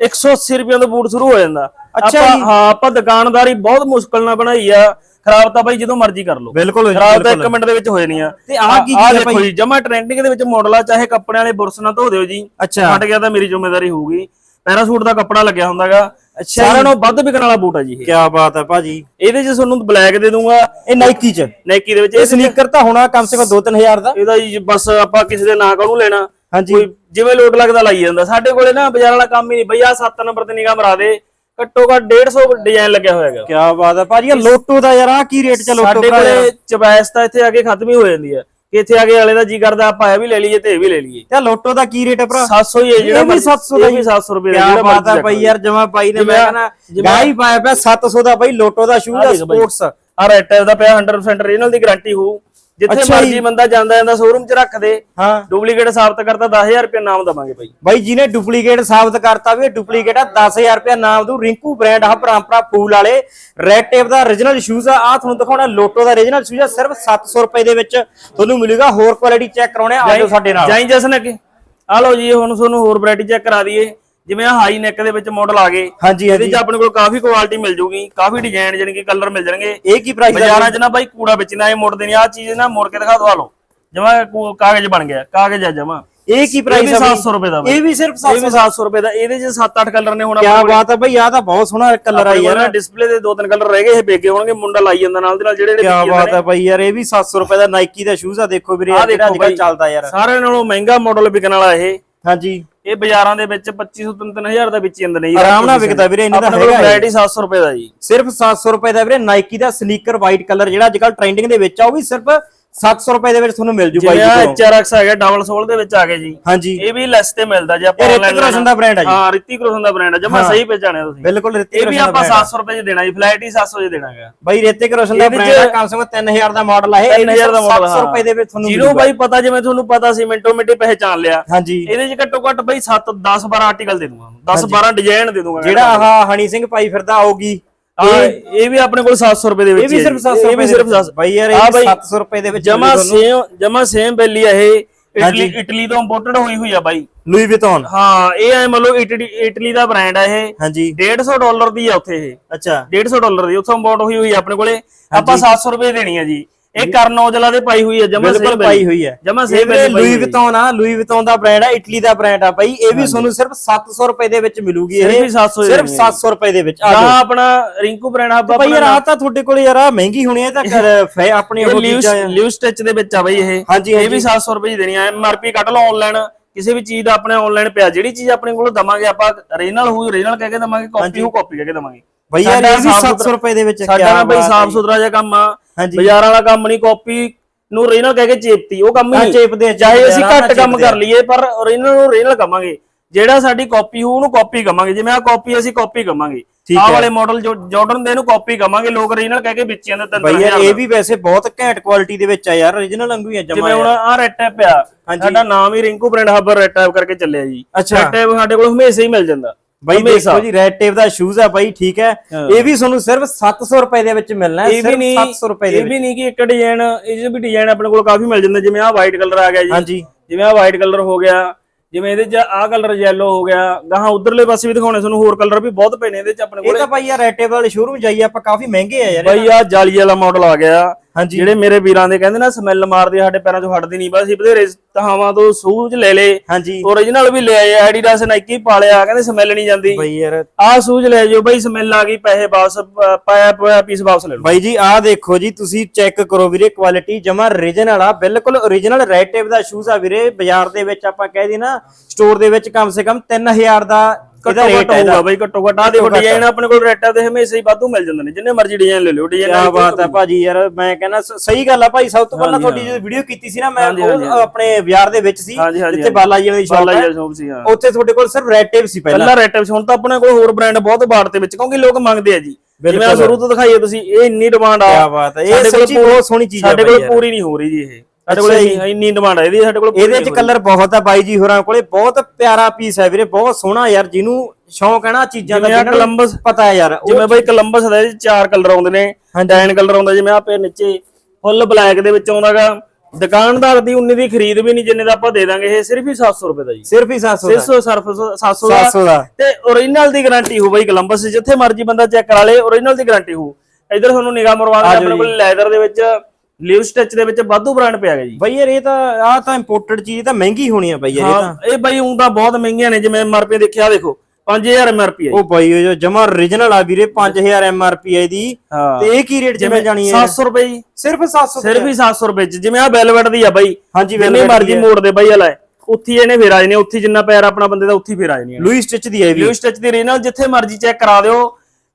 180 ਰੁਪਏ ਦਾ ਬੂਟ ਸ਼ੁਰੂ ਹੋ ਜਾਂਦਾ। ਅੱਛਾ। ਹਾਂ ਆਪਾਂ ਦੁਕਾਨਦਾਰੀ ਬਹੁਤ ਮੁਸ਼ਕਲ ਨਾਲ ਬਣਾਈ ਆ। ਖਰਾਬ ਤਾਂ ਬਾਈ ਜਦੋਂ ਮਰਜ਼ੀ ਕਰ ਲਓ। ਬਿਲਕੁਲ ਖਰਾਬ ਤਾਂ ਬਿਲਕੁਲ। ਇੱਕ ਮਿੰਟ ਦੇ ਵਿੱਚ ਹੋ ਜਾਣੀ ਆ। ਤੇ ਆਹ ਕੀ ਚੀਜ਼ ਆ ਦੇਖੋ ਭਾਈ? ਜਮਾ ਟ੍ਰੈਂਡਿੰਗ ਦੇ ਵਿੱਚ ਮਾਡਲ ਆ ਚਾਹੇ ਕੱਪੜੇ ਵਾਲੇ ਬੁਰਸ ਨਾਲ ਧੋ ਦਿਓ ਜੀ। ਅੱਛਾ। ਫਟ ਗਿਆ ਤਾਂ ਮੇਰੀ ਜ਼ਿੰਮੇਵਾਰੀ ਹੋਊਗੀ। ਪੈਰਾਸੂਟ ਦਾ ਕੱਪੜਾ ਲੱਗਿਆ ਹੁੰਦਾਗਾ। ਅੱਛਾ ਸਾਰਿਆਂ ਨਾਲੋਂ ਵੱਧ ਵਿਕਣ ਵਾਲਾ ਬੂਟ ਆ ਜੀ ਇਹ। ਕੀ ਬਾਤ ਹੈ ਭਾਜੀ। ਇਹਦੇ 'ਚ ਤੁਹਾਨੂੰ ਬਲੈਕ ਦੇ ਦੂੰਗਾ ਇਹ ਨਾਈਕੀ ਚ। ਨਾਈਕੀ ਦੇ ਵਿੱਚ ਇਹ ਸਨੀਕਰ ਤਾਂ ਹੋਣਾ ਕਮ ਸੇ ਕਮ 2-3000 ਦਾ। ਇਹਦਾ ਜੀ ਬਸ ਆਪਾਂ ਕਿਸੇ ਦੇ ਨਾਂ ਕਾਹਨੂੰ ਲੈਣਾ। ਹਾਂਜੀ। ਕੋਈ ਜਿਵੇਂ ਲੋਟ ਲੱਗਦਾ ਲਾਈ ਜਾਂਦਾ। ਸਾਡੇ ਕੋਲੇ ਨਾ ਬਾਜ਼ਾਰ ਵਾਲਾ ਕੰਮ ਹੀ ਨਹੀਂ। ਬਈ ਆ 7 ਨੰਬਰ ਤੇ ਨਿਗਾਹ ਮਰਾ ਦੇ। ਘੱਟੋ ਘੱਟ 150 ਡਿਜ਼ਾਈਨ ਲੱਗਿਆ ਹੋਇਆ ਹੈਗਾ। ਕੀ ਬਾਤ ਹੈ। ਭਾਜੀ ਇਹ ਲੋਟੋ ਦਾ ਯਾਰ ਆ ਕੀ ਰੇਟ ਚ ਲੋਟੋ ਸਾਡੇ? ਕੋਲੇ ਚੁਆਇਸ ਤਾਂ ਇੱਥੇ ਆ ਕੇ ਖਤਮ ਹੀ ਹੋ ਜਾਂਦੀ ਹੈ। ਕਿ ਇੱਥੇ ਆ ਕੇ ਵਾਲੇ ਦਾ ਜੀ ਕਰਦਾ ਆਪਾਂ ਇਹ ਵੀ ਲੈ ਲਈਏ ਤੇ ਇਹ ਵੀ ਲੈ ਲਈਏ। ਤੇ ਲੋਟੋ ਦਾ ਕੀ ਰੇਟ ਹੈ ਭਰਾ? 700 ਹੀ ਹੈ ਜਿਹੜਾ ਇਹ ਵੀ 700 ਦਾ ਵੀ 700 ਰੁਪਏ ਦਾ ਜਿਹੜਾ ਬਾਤ ਹੈ ਭਾਈ। ਯਾਰ ਜਮਾ ਭਾਈ ਨੇ ਮੈਂ ਜਿਵੇਂ- ਗਾਈ ਪਾਇਆ ਪਿਆ 700 ਦਾ ਭਾਈ ਲੋਟੋ ਦਾ ਸ਼ੂਜ਼ ਬਾਈ। ਸਪੋਰਟਸ। ਆ ਰੈਟ ਦਾ ਪਿਆ 100% ਰੀਨਲ ਦੀ ਗਾਰੰਟੀ ਹੋਊ। ਜਿੱਥੇ ਅੱਛਾ ਮਰਜ਼ੀ ਜੀ। ਬੰਦਾ ਜਾਂਦਾ ਜਾਂਦਾ ਸ਼ੋਰੂਮ 'ਚ ਰੱਖ ਦੇ ਹਾਂ। ਡੁਪਲੀਕੇਟ ਸਾਬਤ ਕਰਤਾ 10000 ਰੁਪਏ ਨਾਮ ਦਵਾਂਗੇ ਬਾਈ। ਬਾਈ ਜਿਹਨੇ ਡੁਪਲੀਕੇਟ ਸਾਬਤ ਕਰਤਾ ਵੀ ਡੁਪਲੀਕੇਟ ਆ 10000 ਰੁਪਏ ਨਾਮ ਦੂ ਰਿੰਕੂ ਬ੍ਰਾਂਡ ਆ ਪਰੰਪਰਾ ਫੂਲ ਵਾਲੇ। ਰੈਡ ਟੇਪ ਦਾ origignal ਸ਼ੂਜ਼ ਆ। ਆ ਤੁਹਾਨੂੰ ਦਿਖਾਉਣਾ ਲੋਟੋ ਦਾ origignal ਸ਼ੂਜ਼ ਆ। ਸਿਰਫ 700 ਰੁਪਏ ਦੇ ਵਿੱਚ ਤੁਹਾਨੂੰ ਮਿਲੂਗਾ। ਹੋਰ ਕੁਆਲਿਟੀ ਚੈੱਕ ਕਰਾਉਣੇ ਆ ਜਾਓ ਸਾਡੇ ਨਾਲ। ਜਾਈ ਜਸਨ ਅੱਗੇ। ਆ ਲਓ ਜੀ ਹੁਣ ਤੁਹਾਨੂੰ ਹੋਰ ਵੈਰਾਈਟੀ ਚੈੱਕ ਕਰਾ ਦਈਏ। ਜਿਵੇਂ ਆ ਹਾਈ ਨੈਕ ਦੇ ਵਿੱਚ ਮਾਡਲ ਆ ਗਏ ਹਾਂਜੀ ਇਹਦੇ 'ਚ ਆਪਣੇ ਕੋਲ ਕਾਫੀ ਕੁਆਲਿਟੀ ਮਿਲ ਜੂਗੀ ਕਾਫੀ ਡਿਜ਼ਾਈਨ ਜਾਨੀ ਕਿ ਕਲਰ ਮਿਲ ਜਾਣਗੇ। ਇਹ ਕੀ ਪ੍ਰਾਈਸ ਹੈ ਬਾਜ਼ਾਰਾਂ 'ਚ ਨਾ ਬਾਈ ਕੂੜਾ ਵੇਚਣਾ ਇਹ ਮੁੜਦੇ ਨਹੀਂ ਆ ਚੀਜ਼ ਨਾ ਮੁੜ ਕੇ ਦਿਖਾ ਦਵਾ ਲਓ। ਜਮਾ ਕਾਗਜ਼ ਬਣ ਗਿਆ ਕਾਗਜ਼ ਆ ਜਮਾ। ਇਹ ਕੀ ਪ੍ਰਾਈਸ ਹੈ 700 ਰੁਪਏ ਦਾ ਬਾਈ। ਇਹ ਵੀ ਸਿਰਫ ਇਹ ਵੀ 700 ਰੁਪਏ ਦਾ। ਇਹਦੇ 'ਚ 7-8 ਕਲਰ ਨੇ ਹੁਣ ਕੀ ਬਾਤ ਹੈ ਭਾਈ ਆ ਤਾਂ ਬਹੁਤ ਸੋਹਣਾ ਕਲਰ ਆ ਯਾਰ। ਡਿਸਪਲੇ ਦੇ ਦੋ ਤਿੰਨ ਕਲਰ ਰਹਿ ਗਏ ਇਹ ਵੇਗੇ ਹੋਣਗੇ ਮੁੰਡਾ ਲਾਈ ਜਾਂਦਾ ਨਾਲ ਦੇ ਨਾਲ ਜਿਹੜੇ ਜਿਹੜੇ ਕੀ ਬਾਤ ਹੈ ਭਾਈ ਯਾਰ ਇਹ ਵੀ 700 ਰੁਪਏ ਦਾ ਨਾਈਕੀ ਦਾ ਸ਼ੂਜ਼ ਆ ਦੇਖੋ ਵੀਰੇ ਜਿਹੜਾ ਅੱਜ ਬਾਈ। ਚੱਲਦਾ ਯਾਰ। ਸਾਰਿਆਂ ਨਾਲੋਂ ਮਹਿੰਗਾ ਮਾਡਲ ਵਿਕਣ ਵਾਲਾ ਇਹ। ਹਾਂਜੀ। ਇਹ ਬਾਜ਼ਾਰਾਂ ਦੇ ਵਿੱਚ 2500 3000 ਦਾ ਵਿੱਚ ਜਾਂਦੇ ਨੇ ਜੀ। ਆਰਾਮ ਨਾਲ ਵਿਕਦਾ ਵੀਰੇ ਇਹਨਾਂ ਦਾ ਹੈਗਾ। ਵੈਰਾਈਟੀ 700 ਰੁਪਏ ਦਾ ਜੀ। ਸਿਰਫ 700 ਰੁਪਏ ਦਾ ਵੀਰੇ ਨਾਈਕੀ ਦਾ ਸਨੀਕਰ ਵਾਈਟ ਕਲਰ ਜਿਹੜਾ ਅੱਜ ਕੱਲ ਟ੍ਰੈਂਡਿੰਗ ਦੇ ਵਿੱਚ ਆ ਉਹ ਵੀ ਸਿਰਫ 700 ਰੁਪਏ ਦੇ ਵਿੱਚ ਤੁਹਾਨੂੰ ਮਿਲ ਜੂ ਬਾਈ ਜਿਵੇਂ ਜੀ ਕੋਲੋਂ। ਐਚਆਰਐਕਸ ਹੈਗਾ ਡਬਲ ਸੋਲ ਦੇ ਵਿੱਚ ਆ ਗਏ ਜੀ। ਹਾਂਜੀ। ਇਹ ਵੀ ਲੈਸ ਤੇ ਮਿਲਦਾ ਜੇ ਆਪਾਂ online ਰਿਤਿਕ ਰੋਸ਼ਨ। ਦਾ ਬ੍ਰਾਂਡ ਹੈ ਜੀ। ਹਾਂ ਰਿਤਿਕ ਰੋਸ਼ਨ ਦਾ ਬ੍ਰਾਂਡ ਹੈ ਜਮਾ ਸਹੀ ਪਛਾਣਿਆ ਤੁਸੀਂ। ਬਿਲਕੁਲ ਰਿਤਿਕ ਇਹ ਵੀ ਰੋਸ਼ਨ ਆਪਾਂ brand ਹੈ। 700 ਰੁਪਏ ਚ ਦੇਣਾ ਜੀ ਫਲੈਟ ਹੀ 700 ਚ ਦੇਣਾ ਹੈਗਾ। ਬਾਈ ਰਿਤਿਕ ਰੋਸ਼ਨ ਦਾ ਬ੍ਰਾਂਡ ਹੈ ਕਮ ਸੇ ਕਮ 3000 ਦਾ ਮਾਡਲ ਹੈ ਇਹ। 3000 ਦਾ ਮਾਡਲ 700 ਰੁਪਏ ਦੇ ਵਿੱਚ ਤੁਹਾਨੂੰ ਜਿਹਨੂੰ। ਬਾਈ ਪਤਾ ਜਿਵੇਂ ਤੁਹਾਨੂੰ ਪਤਾ ਸੀ ਮਿੰਟੋ ਮਿੰਟੀ ਪਹਿਚਾਨ ਲਿਆ। ਹਾਂਜੀ। ਇਹਦੇ ਚ ਘੱਟੋ ਘੱਟ ਬਾਈ 7 10 12 ਆਰਟੀਕਲ ਦੇ ਦੂੰਗਾ। 10 12 ਡਿਜ਼ਾਈਨ ਦੇ ਦੂੰਗਾ। ਜਿਹੜਾ ਆਹ ਹਣੀ ਸਿੰਘ ਭਾਈ ਫਿਰਦਾ ਆਊਗੀ ਆ ਇਹ ਵੀ ਆਪਣੇ ਕੋਲ 700 ਰੁਪਏ ਦੇ ਵਿੱਚ ਇਹ ਵੀ ਸਿਰਫ ਜੀ। 700 ਇਹ ਵੀ ਸਿਰਫ 700 ਬਾਈ ਯਾਰ ਇਹ ਬਾਈ 700 ਰੁਪਏ ਦੇ ਵਿੱਚ ਜਮਾ ਸੇਮ ਜਮਾ ਸੇਮ ਬੈਲੀ ਆ ਇਹ। ਇਟਲੀ ਇਟਲੀ ਤੋਂ ਇੰਪੋਰਟਡ ਹੋਈ ਹੋਈ ਆ ਬਾਈ। ਲੂਈ ਵਿਟਨ ਹਾਂ ਇਹ ਐ ਮਤਲਬ ਇਟਲੀ ਇਟਲੀ ਦਾ ਬ੍ਰਾਂਡ ਆ ਇਹ। ਹਾਂਜੀ। 150 ਡਾਲਰ ਦੀ ਆ ਉੱਥੇ ਇਹ। ਅੱਛਾ। 150 ਡਾਲਰ ਦੀ ਉੱਥੋਂ ਇੰਪੋਰਟ ਹੋਈ ਹੋਈ ਆ ਆਪਣੇ ਕੋਲੇ। ਆਪਾਂ 700 ਰੁਪਏ ਦੇਣੀ ਆ ਜੀ। ਇਹ ਕਰਨ ਔਜਲਾ ਦੇ ਪਾਈ ਹੋਈ ਆ ਜਮਾ ਸੇਮ ਪਾਈ ਹੋਈ ਹੈ। ਜਮਾ ਸੇਮ ਵੀਰੇ ਲੂਈ ਵਿਟਨ ਆ ਲੂਈ ਵਿਟਨ ਦਾ ਬ੍ਰਾਂਡ ਆ ਇਟਲੀ ਦਾ ਬ੍ਰਾਂਡ ਆ ਬਾਈ ਇਹ ਵੀ ਤੁਹਾਨੂੰ ਸਿਰਫ 700 ਰੁਪਏ ਦੇ ਵਿੱਚ ਮਿਲੂਗੀ ਇਹ। ਹੀ 700 ਦੀ ਸਿਰਫ ਦੇਣੀ ਹੈ। 700 ਰੁਪਏ ਦੇ ਵਿੱਚ ਆ ਆਪਣਾ ਰਿੰਕੂ ਬ੍ਰਾਂਡ ਆ ਯਾਰ ਆ ਤਾਂ ਤੁਹਾਡੇ ਕੋਲ ਯਾਰ ਆ ਮਹਿੰਗੀ ਹੋਣੀ ਹੈ ਤਾਂ ਫੈ ਆਪਣੀ ਉਹ ਚੀਜ਼ਾਂ ਆ। ਲਿਵ ਸਟਿਚ ਦੇ ਵਿੱਚ ਆ ਬਾਈ ਇਹ। ਹਾਂਜੀ ਇਹ ਵੀ 700 ਰੁਪਏ ਦੀ ਦੇਣੀ ਆ। ਐਮਆਰਪੀ ਕੱਢ ਲਓ ਆਨਲਾਈਨ ਕਿਸੇ ਵੀ ਚੀਜ਼ ਦਾ ਆਪਣੇ ਆਨਲਾਈਨ ਪਿਆ। ਜਿਹੜੀ ਚੀਜ਼ ਆਪਣੇ ਕੋਲ ਦਵਾਂਗੇ ਆਪਾਂ ਓਰੀਜਨਲ ਹੋਊ ਓਰੀਜਨਲ ਕਹਿ ਕੇ ਦਵਾਂਗੇ ਕਾਪੀ ਹੋਊ ਕਾਪੀ ਕਹਿ ਕੇ ਦਵਾਂਗੇ। ਯਾਰ ਸਾਡਾ ਇਹ ਵੀ ਸਾਫ਼ 700 ਰੁਪਏ ਦੇ ਵਿੱਚ ਸਾਡਾ ਨਾ ਬਾਤ ਸਾਫ਼ ਹੈ। ਸੁਥਰਾ ਜਿਹਾ ਕੰਮ ਆ। ਹਾਂਜੀ। ਬਾਜ਼ਾਰ ਵਾਲਾ ਕੰਮ ਨਹੀਂ ਕਾਪੀ ਨੂੰ ਓਰੀਜਨਲ ਕਹਿ ਕੇ ਚੇਪਤੀ ਉਹ ਕੰਮ ਹੀ ਹਾਂ, ਨਹੀਂ। ਚੇਪਦੇ ਚਾਹੇ ਅਸੀਂ ਘੱਟ ਕੰਮ। ਕਰ ਲਈਏ ਪਰ ਓਰੀਜਨਲ ਨੂੰ ਓਰੀਜਨਲ ਕਵਾਂਗੇ। ਜਿਹੜਾ ਸਾਡੀ ਕਾਪੀ ਹੋਊ ਉਹਨੂੰ ਕਾਪੀ ਕਵਾਂਗੇ। ਜਿਵੇਂ ਆ ਕਾਪੀ ਅਸੀਂ ਕਾਪੀ ਕਵਾਂਗੇ। ਆਹ ਹੈ। ਵਾਲੇ ਮਾਡਲ ਜਾਰਡਨ ਦੇ ਇਹਨੂੰ ਕਾਪੀ ਕਵਾਂਗੇ। ਲੋਕ ਓਰੀਜਨਲ ਕਹਿ ਕੇ ਵੇਚੀ ਜਾਂਦੇ ਤਿੰਨ ਬਾਈ ਤਿੰਨ ਯਾਰ ਇਹ। ਵੀ ਵੈਸੇ ਬਹੁਤ ਘੈਂਟ ਕੁਆਲਿਟੀ ਦੇ ਵਿੱਚ ਆ ਯਾਰ। Origignal ਵਾਂਗੂ ਹੀ ਆ ਜਮਾ ਜਿਵੇਂ ਹੁਣ ਆ ਰੈਡ ਟੈਪ ਆ। ਸਾਡਾ ਨਾਮ ਹੀ ਰਿੰਕੂ ਬ੍ਰਾਂਡ ਹੱਬਰ ਰੈਡ ਟੈਪ ਕਰਕੇ ਚੱਲਿਆ ਜੀ। ਅੱਛਾ। ਰੈਡ ਟੈਪ ਸਾਡੇ ਕੋਲ ਹਮੇਸ਼ਾ ਹੀ ਮਿਲ ਜਾਂਦਾ। ਬਾਈ। ਦੇਖੋ ਜੀ ਰੈਡ ਟੇਪ ਦਾ ਸ਼ੂਜ਼ ਆ ਬਾਈ ਠੀਕ ਹੈ। ਇਹ ਵੀ ਤੁਹਾਨੂੰ ਸਿਰਫ 700 ਰੁਪਏ ਦੇ ਵਿੱਚ ਮਿਲਣਾ ਹੈ ਇਹ ਸਿਰਫ ਨਹੀਂ 700 ਰੁਪਏ ਦੇ ਇਹ ਵੀ ਨਹੀਂ ਕਿ ਇੱਕ ਡਿਜ਼ਾਈਨ ਇਹ ਵੀ ਡਿਜ਼ਾਈਨ ਆਪਣੇ ਕੋਲ ਕਾਫੀ ਮਿਲ ਜਾਂਦਾ ਜਿਵੇਂ ਆ ਵਾਈਟ ਕਲਰ ਆ ਗਿਆ ਜੀ। ਹਾਂਜੀ। ਜਿਵੇਂ ਆ ਵਾਈਟ ਕਲਰ ਹੋ ਗਿਆ ਜਿਵੇਂ ਇਹਦੇ 'ਚ ਆਹ ਕਲਰ ਯੈਲੋ ਹੋ ਗਿਆ ਗਾਹਾਂ ਉਧਰਲੇ ਪਾਸੇ ਵੀ ਦਿਖਾਉਣੇ ਤੁਹਾਨੂੰ ਹੋਰ ਕਲਰ ਵੀ ਬਹੁਤ ਪਏ ਨੇ ਇਹਦੇ 'ਚ ਆਪਣੇ ਇਹ ਕੋਲ। ਤਾਂ ਬਾਈ ਯਾਰ ਰੈਡ ਟੇਪ ਵਾਲੇ ਸ਼ੋਰੂਮ ਜਾਈਏ ਆਪਾਂ ਕਾਫੀ ਮਹਿੰਗੇ ਆ ਯਾਰ ਬਾਈ ਆ ਜਾਲੀ ਵਾਲਾ ਮਾਡਲ ਆ ਗਿਆ। ਹਾਂਜੀ। ਜਿਹੜੇ ਮੇਰੇ ਵੀਰਾਂ ਦੇ ਕਹਿੰਦੇ ਨਾ ਸਮੈਲ ਮਾਰਦੀ ਸਾਡੇ ਪੈਰਾਂ 'ਚੋਂ ਹਟਦੀ ਨਹੀਂ ਬਸ ਅਸੀਂ ਬਥੇਰੇ ਤਹਾਵਾਂ ਤੋਂ ਸੂਜ ਲੈ ਲੇ ਹਾਂਜੀ। ਓਰੀਜਨਲ ਵੀ ਲੈ ਆਏ ਐਡੀਡਾਸ ਨਾਈਕੀ ਪਾ ਲਿਆ ਕਹਿੰਦੇ ਸਮੈਲ ਨਹੀਂ ਜਾਂਦੀ। ਬਾਈ ਯਾਰ। ਆਹ ਸੂਜ ਲੈ ਜਾਓ ਬਾਈ ਸਮੈਲ ਆ ਗਈ ਪੈਸੇ ਵਾਪਸ ਪਾਇਆ ਪਾਇਆ ਪੀਸ ਵਾਪਸ ਲੈ ਲਓ। ਬਾਈ ਜੀ ਆਹ ਦੇਖੋ ਜੀ ਤੁਸੀਂ ਚੈੱਕ ਕਰੋ ਵੀਰੇ ਕੁਆਲਿਟੀ ਜਮਾ origignal ਆ ਬਿਲਕੁਲ origignal ਰੈਡ ਟੇਪ ਦਾ ਸ਼ੂਜ਼ ਆ ਵੀਰੇ ਬਾਜ਼ਾਰ ਦੇ ਵਿੱਚ ਆਪਾਂ ਕਹਿ ਦੀ ਨਾ ਸਟੋਰ ਦੇ ਵਿੱਚ ਕਮ ਸੇ ਕਮ 3000 ਦਾ ਇਹਦਾ ਰੇਟ ਘੱਟ ਹੈ ਹੋਊਗਾ ਇਹਦਾ ਬਾਈ ਘੱਟੋ ਘੱਟ। ਆ ਦੇਖੋ ਡਿਜ਼ਾਈਨ ਆਪਣੇ ਕੋਲ ਰੈਟਾ ਦੇ ਹਮੇਸ਼ਾ ਹੀ ਵਾਧੂ ਮਿਲ ਜਾਂਦੇ ਨੇ। ਜਿੰਨੇ ਮਰਜ਼ੀ ਡਿਜ਼ਾਈਨ ਲੈ ਲਿਓ ਡਿਜ਼ਾਈਨ ਕਿਆ ਬਾਤ ਹੈ ਭਾਜੀ ਯਾਰ ਮੈਂ ਕਹਿੰਦਾ ਸ- ਸਹੀ ਗੱਲ ਆ ਭਾਈ ਸਭ ਤੋਂ ਪਹਿਲਾਂ ਤੁਹਾਡੀ ਜਦੋਂ ਵੀਡੀਓ ਕੀਤੀ ਸੀ ਨਾ ਮੈਂ ਆਪਣੇ ਬਾਜ਼ਾਰ ਦੇ ਵਿੱਚ ਸੀ ਜਿੱਥੇ ਬਾਲਾ ਜੀ ਵਾਲੀ ਸ਼ਾਪ ਸੀ ਹਾਂ। ਉੱਥੇ ਤੁਹਾਡੇ ਕੋਲ ਸਿਰਫ ਰੈਡ ਟੇਪ ਸੀ ਪਹਿਲਾਂ। ਪਹਿਲਾਂ ਰੈਟਾ ਹੁਣ ਤਾਂ ਆਪਣੇ ਕੋਲ ਹੋਰ ਬ੍ਰਾਂਡ ਬਹੁਤ ਬਾੜ ਦੇ ਵਿੱਚ ਕਿਉਂਕਿ ਲੋਕ ਮੰਗਦੇ ਆ ਜੀ। ਜਿਵੇਂ ਸ਼ੁਰੂ ਤੋਂ ਦਿਖਾਈਏ ਤੁਸੀਂ ਇਹ ਇੰਨੀ ਡਿਮਾਂਡ ਆ। ਕਿਆ ਬਾਤ ਹੈ ਇਹ ਸੱਚੀ ਬਹੁਤ ਸੋਹਣੀ ਚੀਜ਼ ਹੈ ਸਾਡੇ ਕੋਲ। ਪੂਰੀ ਨਹੀਂ ਹੋ ਰਹੀ ਜੀ ਇਹ। ਸਾਡੇ ਕੋਲ ਇੰਨੀ ਇੰਨੀ ਡਿਮਾਂਡ ਹੈ ਇਹਦੀ ਸਾਡੇ ਕੋਲ ਇਹਦੇ ਚ ਕਲਰ ਬਹੁਤ ਆ ਬਾਈ ਜੀ ਹੋਰਾਂ ਕੋਲੇ ਬਹੁਤ ਪਿਆਰਾ ਪੀਸ ਹੈ ਵੀਰੇ ਬਹੁਤ ਸੋਹਣਾ ਯਾਰ ਜਿਹਨੂੰ ਸ਼ੌਂਕ ਹੈ ਨਾ ਚੀਜ਼ਾਂ ਦਾ ਜਿਹਨਾਂ Columbus- ਪਤਾ ਹੈ ਯਾਰ ਜਿਵੇਂ ਬਾਈ ਕਲੰਬਸ ਦਾ ਇਹਦੇ ਚਾਰ ਕਲਰ ਆਉਂਦੇ ਨੇ ਡਾਇਨ ਕਲਰ ਆਉਂਦਾ ਜਿਵੇਂ ਆ ਪੇ ਨੀਚੇ ਫੁੱਲ ਬਲੈਕ ਦੇ ਵਿੱਚ ਆਉਂਦਾਗਾ ਦੁਕਾਨਦਾਰ ਦੀ ਉਨੀ ਦੀ ਖਰੀਦ ਵੀ ਨਹੀਂ ਜਿੰਨੇ ਦਾ ਆਪਾਂ ਦੇ ਦਾਂਗੇ ਇਹ ਸਿਰਫ ਹੀ 700 ਰੁਪਏ ਦਾ ਜੀ। ਸਿਰਫ ਹੀ 700 ਦਾ। 600 ਸਰਫ 700 ਦਾ। 700 ਦਾ। ਤੇ ਓਰੀਜਨਲ ਦੀ ਗਾਰੰਟੀ ਹੋ ਬਾਈ ਕਲੰਬਸ ਜਿੱਥੇ ਮਰਜ਼ੀ ਬੰਦਾ ਚੈੱਕ ਕਰਾ ਲੇ ਓਰੀਜਨਲ ਦੀ ਗਾਰੰਟੀ ਹੋ ਇਧਰ ਤੁਹਾਨੂੰ ਨਿਗਾਹ ਮਰਵਾ ਦੇ ਆਪਣੇ ਕੋਲ ਲੈਦਰ ਦੇ ਵਿੱਚ ਲਿਵ ਸਟਿਚ ਦੇ ਵਿੱਚ ਵਾਧੂ ਬ੍ਰਾਂਡ ਪਿਆ ਗਿਆ ਜੀ। ਬਾਈ ਯਾਰ ਇਹ ਤਾਂ ਆਹ ਤਾਂ ਇੰਪੋਰਟਡ ਚੀਜ਼ ਤਾਂ ਮਹਿੰਗੀ ਹੋਣੀ ਆ ਬਾਈ ਯਾਰ ਇਹ ਤਾਂ। ਹਾਂ ਇਹ ਬਾਈ ਊਂ ਤਾਂ ਬਹੁਤ ਮਹਿੰਗੀਆਂ ਨੇ ਜਿਵੇਂ ਐਮਆਰਪੀ ਦੇਖਿਆ ਦੇਖੋ 5000 ਐਮਆਰਪੀ ਹੈ ਉਹ ਬਾਈ ਉਹ ਜੋ ਜਮਾ origignal ਆ ਵੀਰੇ 5000 ਐਮਆਰਪੀ ਹੈ ਦੀ ਹਾਂ। ਤੇ ਇਹ ਕੀ ਰੇਟ ਮਿਲ ਜਾਣੀ ਹੈ? 700 ਰੁਪਏ ਜੀ। ਸਿਰਫ 700 ਸਿਰਫ ਹੀ 700 ਰੁਪਏ ਚ ਜਿਵੇਂ ਆ ਵੈਲਵਟ ਦੀ ਆ ਬਾਈ। ਹਾਂਜੀ ਜਿੰਨੀ velvet ਮਰਜ਼ੀ ਦੀ ਹੈ। ਮੋੜ ਦੇ ਬਾਈ ਹਲਾ। ਉੱਥੇ ਹੀ ਇਹਨੇ ਫੇਰ ਆ ਜਾਣੇ ਉੱਥੇ ਜਿੰਨਾ ਪੈਰ ਆਪਣਾ ਬੰਦੇ ਦਾ ਉੱਥੇ ਹੀ ਫੇਰ ਆ ਜਾਣੇ ਲੂਈ ਸਟਿਚ ਦੀ ਹੈ ਇਹ ਵੀ ਲਿਓ ਸਟਿਚ ਦੀ ਓਰੀਜਨਲ ਜਿੱਥੇ ਮਰਜ਼ੀ ਚੈੱਕ ਕਰਾ ਦਿਓ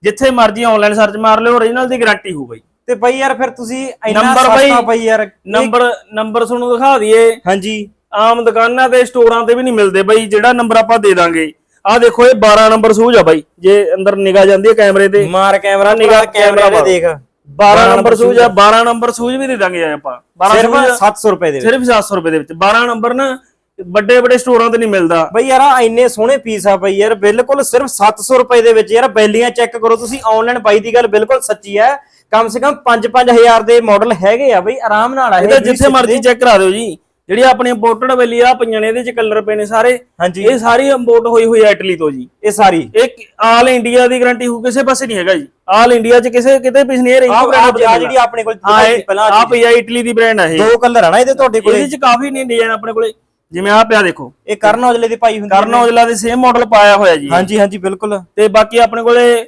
ਜਿੱਥੇ ਮਰਜ਼ੀ ਆਨਲਾਈਨ ਸਰਚ ਮਾਰ ਲਿਓ ਓਰੀਜਨਲ ਦੀ ਗਾਰੰਟੀ ਹੋ ਬਾਈ। ਤੇ ਬਾਈ ਯਾਰ ਫਿਰ ਤੁਸੀਂ ਇੰਨਾ ਨੰਬਰ ਸਸਤਾ ਬਾਈ- ਯਾਰ ਨੰਬਰ ਨੰਬਰ ਤੁਹਾਨੂੰ ਦਿਖਾ ਦਈਏ। ਹਾਂਜੀ। ਆਮ ਦੁਕਾਨਾਂ ਤੇ ਸਟੋਰਾਂ ਤੇ ਵੀ ਨਹੀਂ ਮਿਲਦੇ ਬਾਈ ਜਿਹੜਾ ਨੰਬਰ ਆਪਾਂ ਦੇ ਦਾਂਗੇ। ਆਹ ਦੇਖੋ ਇਹ 12 ਨੰਬਰ ਸੂਝ ਆ ਬਾਈ ਜੇ ਅੰਦਰ ਨਿਗਾਹ ਜਾਂਦੀ ਹੈ ਕੈਮਰੇ ਤੇ। ਮਾਰ ਕੈਮਰਾ ਨਿਗਾਹ ਕੈਮਰਾ ਕੈਮਰਾ ਦੇਖ। 12 ਨੰਬਰ ਸੂਝ ਆ 12 ਨੰਬਰ ਸੂਝ ਵੀ ਦੇ ਦਾਂਗੇ ਆਪਾਂ। 12 ਸਿਰਫ ਸੂਝ 700 ਰੁਪਏ ਦੇ ਵਿੱਚ। ਸਿਰਫ 700 ਰੁਪਏ ਦੇ ਵਿੱਚ। 12 ਨੰਬਰ ਨਾ ਵੱਡੇ ਵੱਡੇ ਸਟੋਰਾਂ ਤੇ ਨਹੀਂ ਮਿਲਦਾ। ਬਈ ਯਾਰ ਆਹ ਇੰਨੇ ਸੋਹਣੇ ਪੀਸ ਆ ਬਈ ਯਾਰ ਬਿਲਕੁਲ ਸਿਰਫ 700 ਰੁਪਏ ਦੇ ਵਿੱਚ। ਯਾਰ ਬੈਲੀਆਂ ਚੈੱਕ ਕਰੋ ਤੁਸੀਂ ਆਨਲਾਈਨ ਬਾਈ ਦੀ ਗੱਲ ਬਿਲਕੁਲ ਸੱਚੀ ਹੈ। ਕਮ ਸੇ ਕਮ 5-5000 ਦੇ ਮਾਡਲ ਹੈਗੇ ਆ ਬਈ ਆਰਾਮ ਨਾਲ ਆ ਇਹ ਜਿੱਥੇ ਮਰਜ਼ੀ ਚੈੱਕ ਕਰਾ ਦਿਓ ਜੀ। ਜਿਹੜੀ ਆਪਣੀ ਇੰਪੋਰਟਡ ਵੈਲੀ ਆ ਪਈਆਂ ਨੇ ਇਹਦੇ ਚ ਕਲਰ ਪਏ ਨੇ ਸਾਰੇ। ਹਾਂਜੀ। ਇਹ ਸਾਰੀ ਇੰਪੋਰਟ ਹੋਈ ਹੋਈ ਆ ਇਟਲੀ ਤੋਂ ਜੀ। ਇਹ ਸਾਰੀ। ਇਹ ਆਲ ਇੰਡੀਆ ਦੀ ਗਾਰੰਟੀ ਹੋ ਕਿਸੇ ਪਾਸੇ ਨਹੀਂ ਹੈਗਾ ਜੀ। ਆਲ ਇੰਡੀਆ ਚ ਕਿਸੇ ਕਿਤੇ ਪਿਛ ਨਹੀਂ ਰਹੀ ਆਹ ਜਿਹੜੀ ਆਪਣੇ ਕੋਲ ਪਹਿਲਾਂ ਆ ਪਈ ਆ ਇਟਲੀ ਦੀ ਬ੍ਰਾਂਡ ਆ ਇਹ। ਦੋ ਕਲਰ ਆ ਨਾ ਇਹਦੇ ਤੁਹਾਡੇ ਕੋਲੇ? ਇਹਦੇ ਚ ਕਾਫੀ ਨੇ ਡਿਜ਼ਾਈਨ ਆਪਣੇ ਕੋਲੇ। ਜਿਵੇਂ ਆ ਪਿਆ ਦੇਖੋ। ਇਹ ਕਰਨ ਔਜਲੇ ਦੀ ਪਾਈ ਹੁੰਦੀ ਕਰਨ ਔਜਲਾ ਦੇ ਸੇਮ ਮਾਡਲ ਪਾਇਆ ਹੋਇਆ ਜੀ। ਹਾਂਜੀ ਹਾਂਜੀ ਬਿਲਕੁਲ। ਤੇ ਬਾਕੀ ਆਪਣੇ ਕੋਲੇ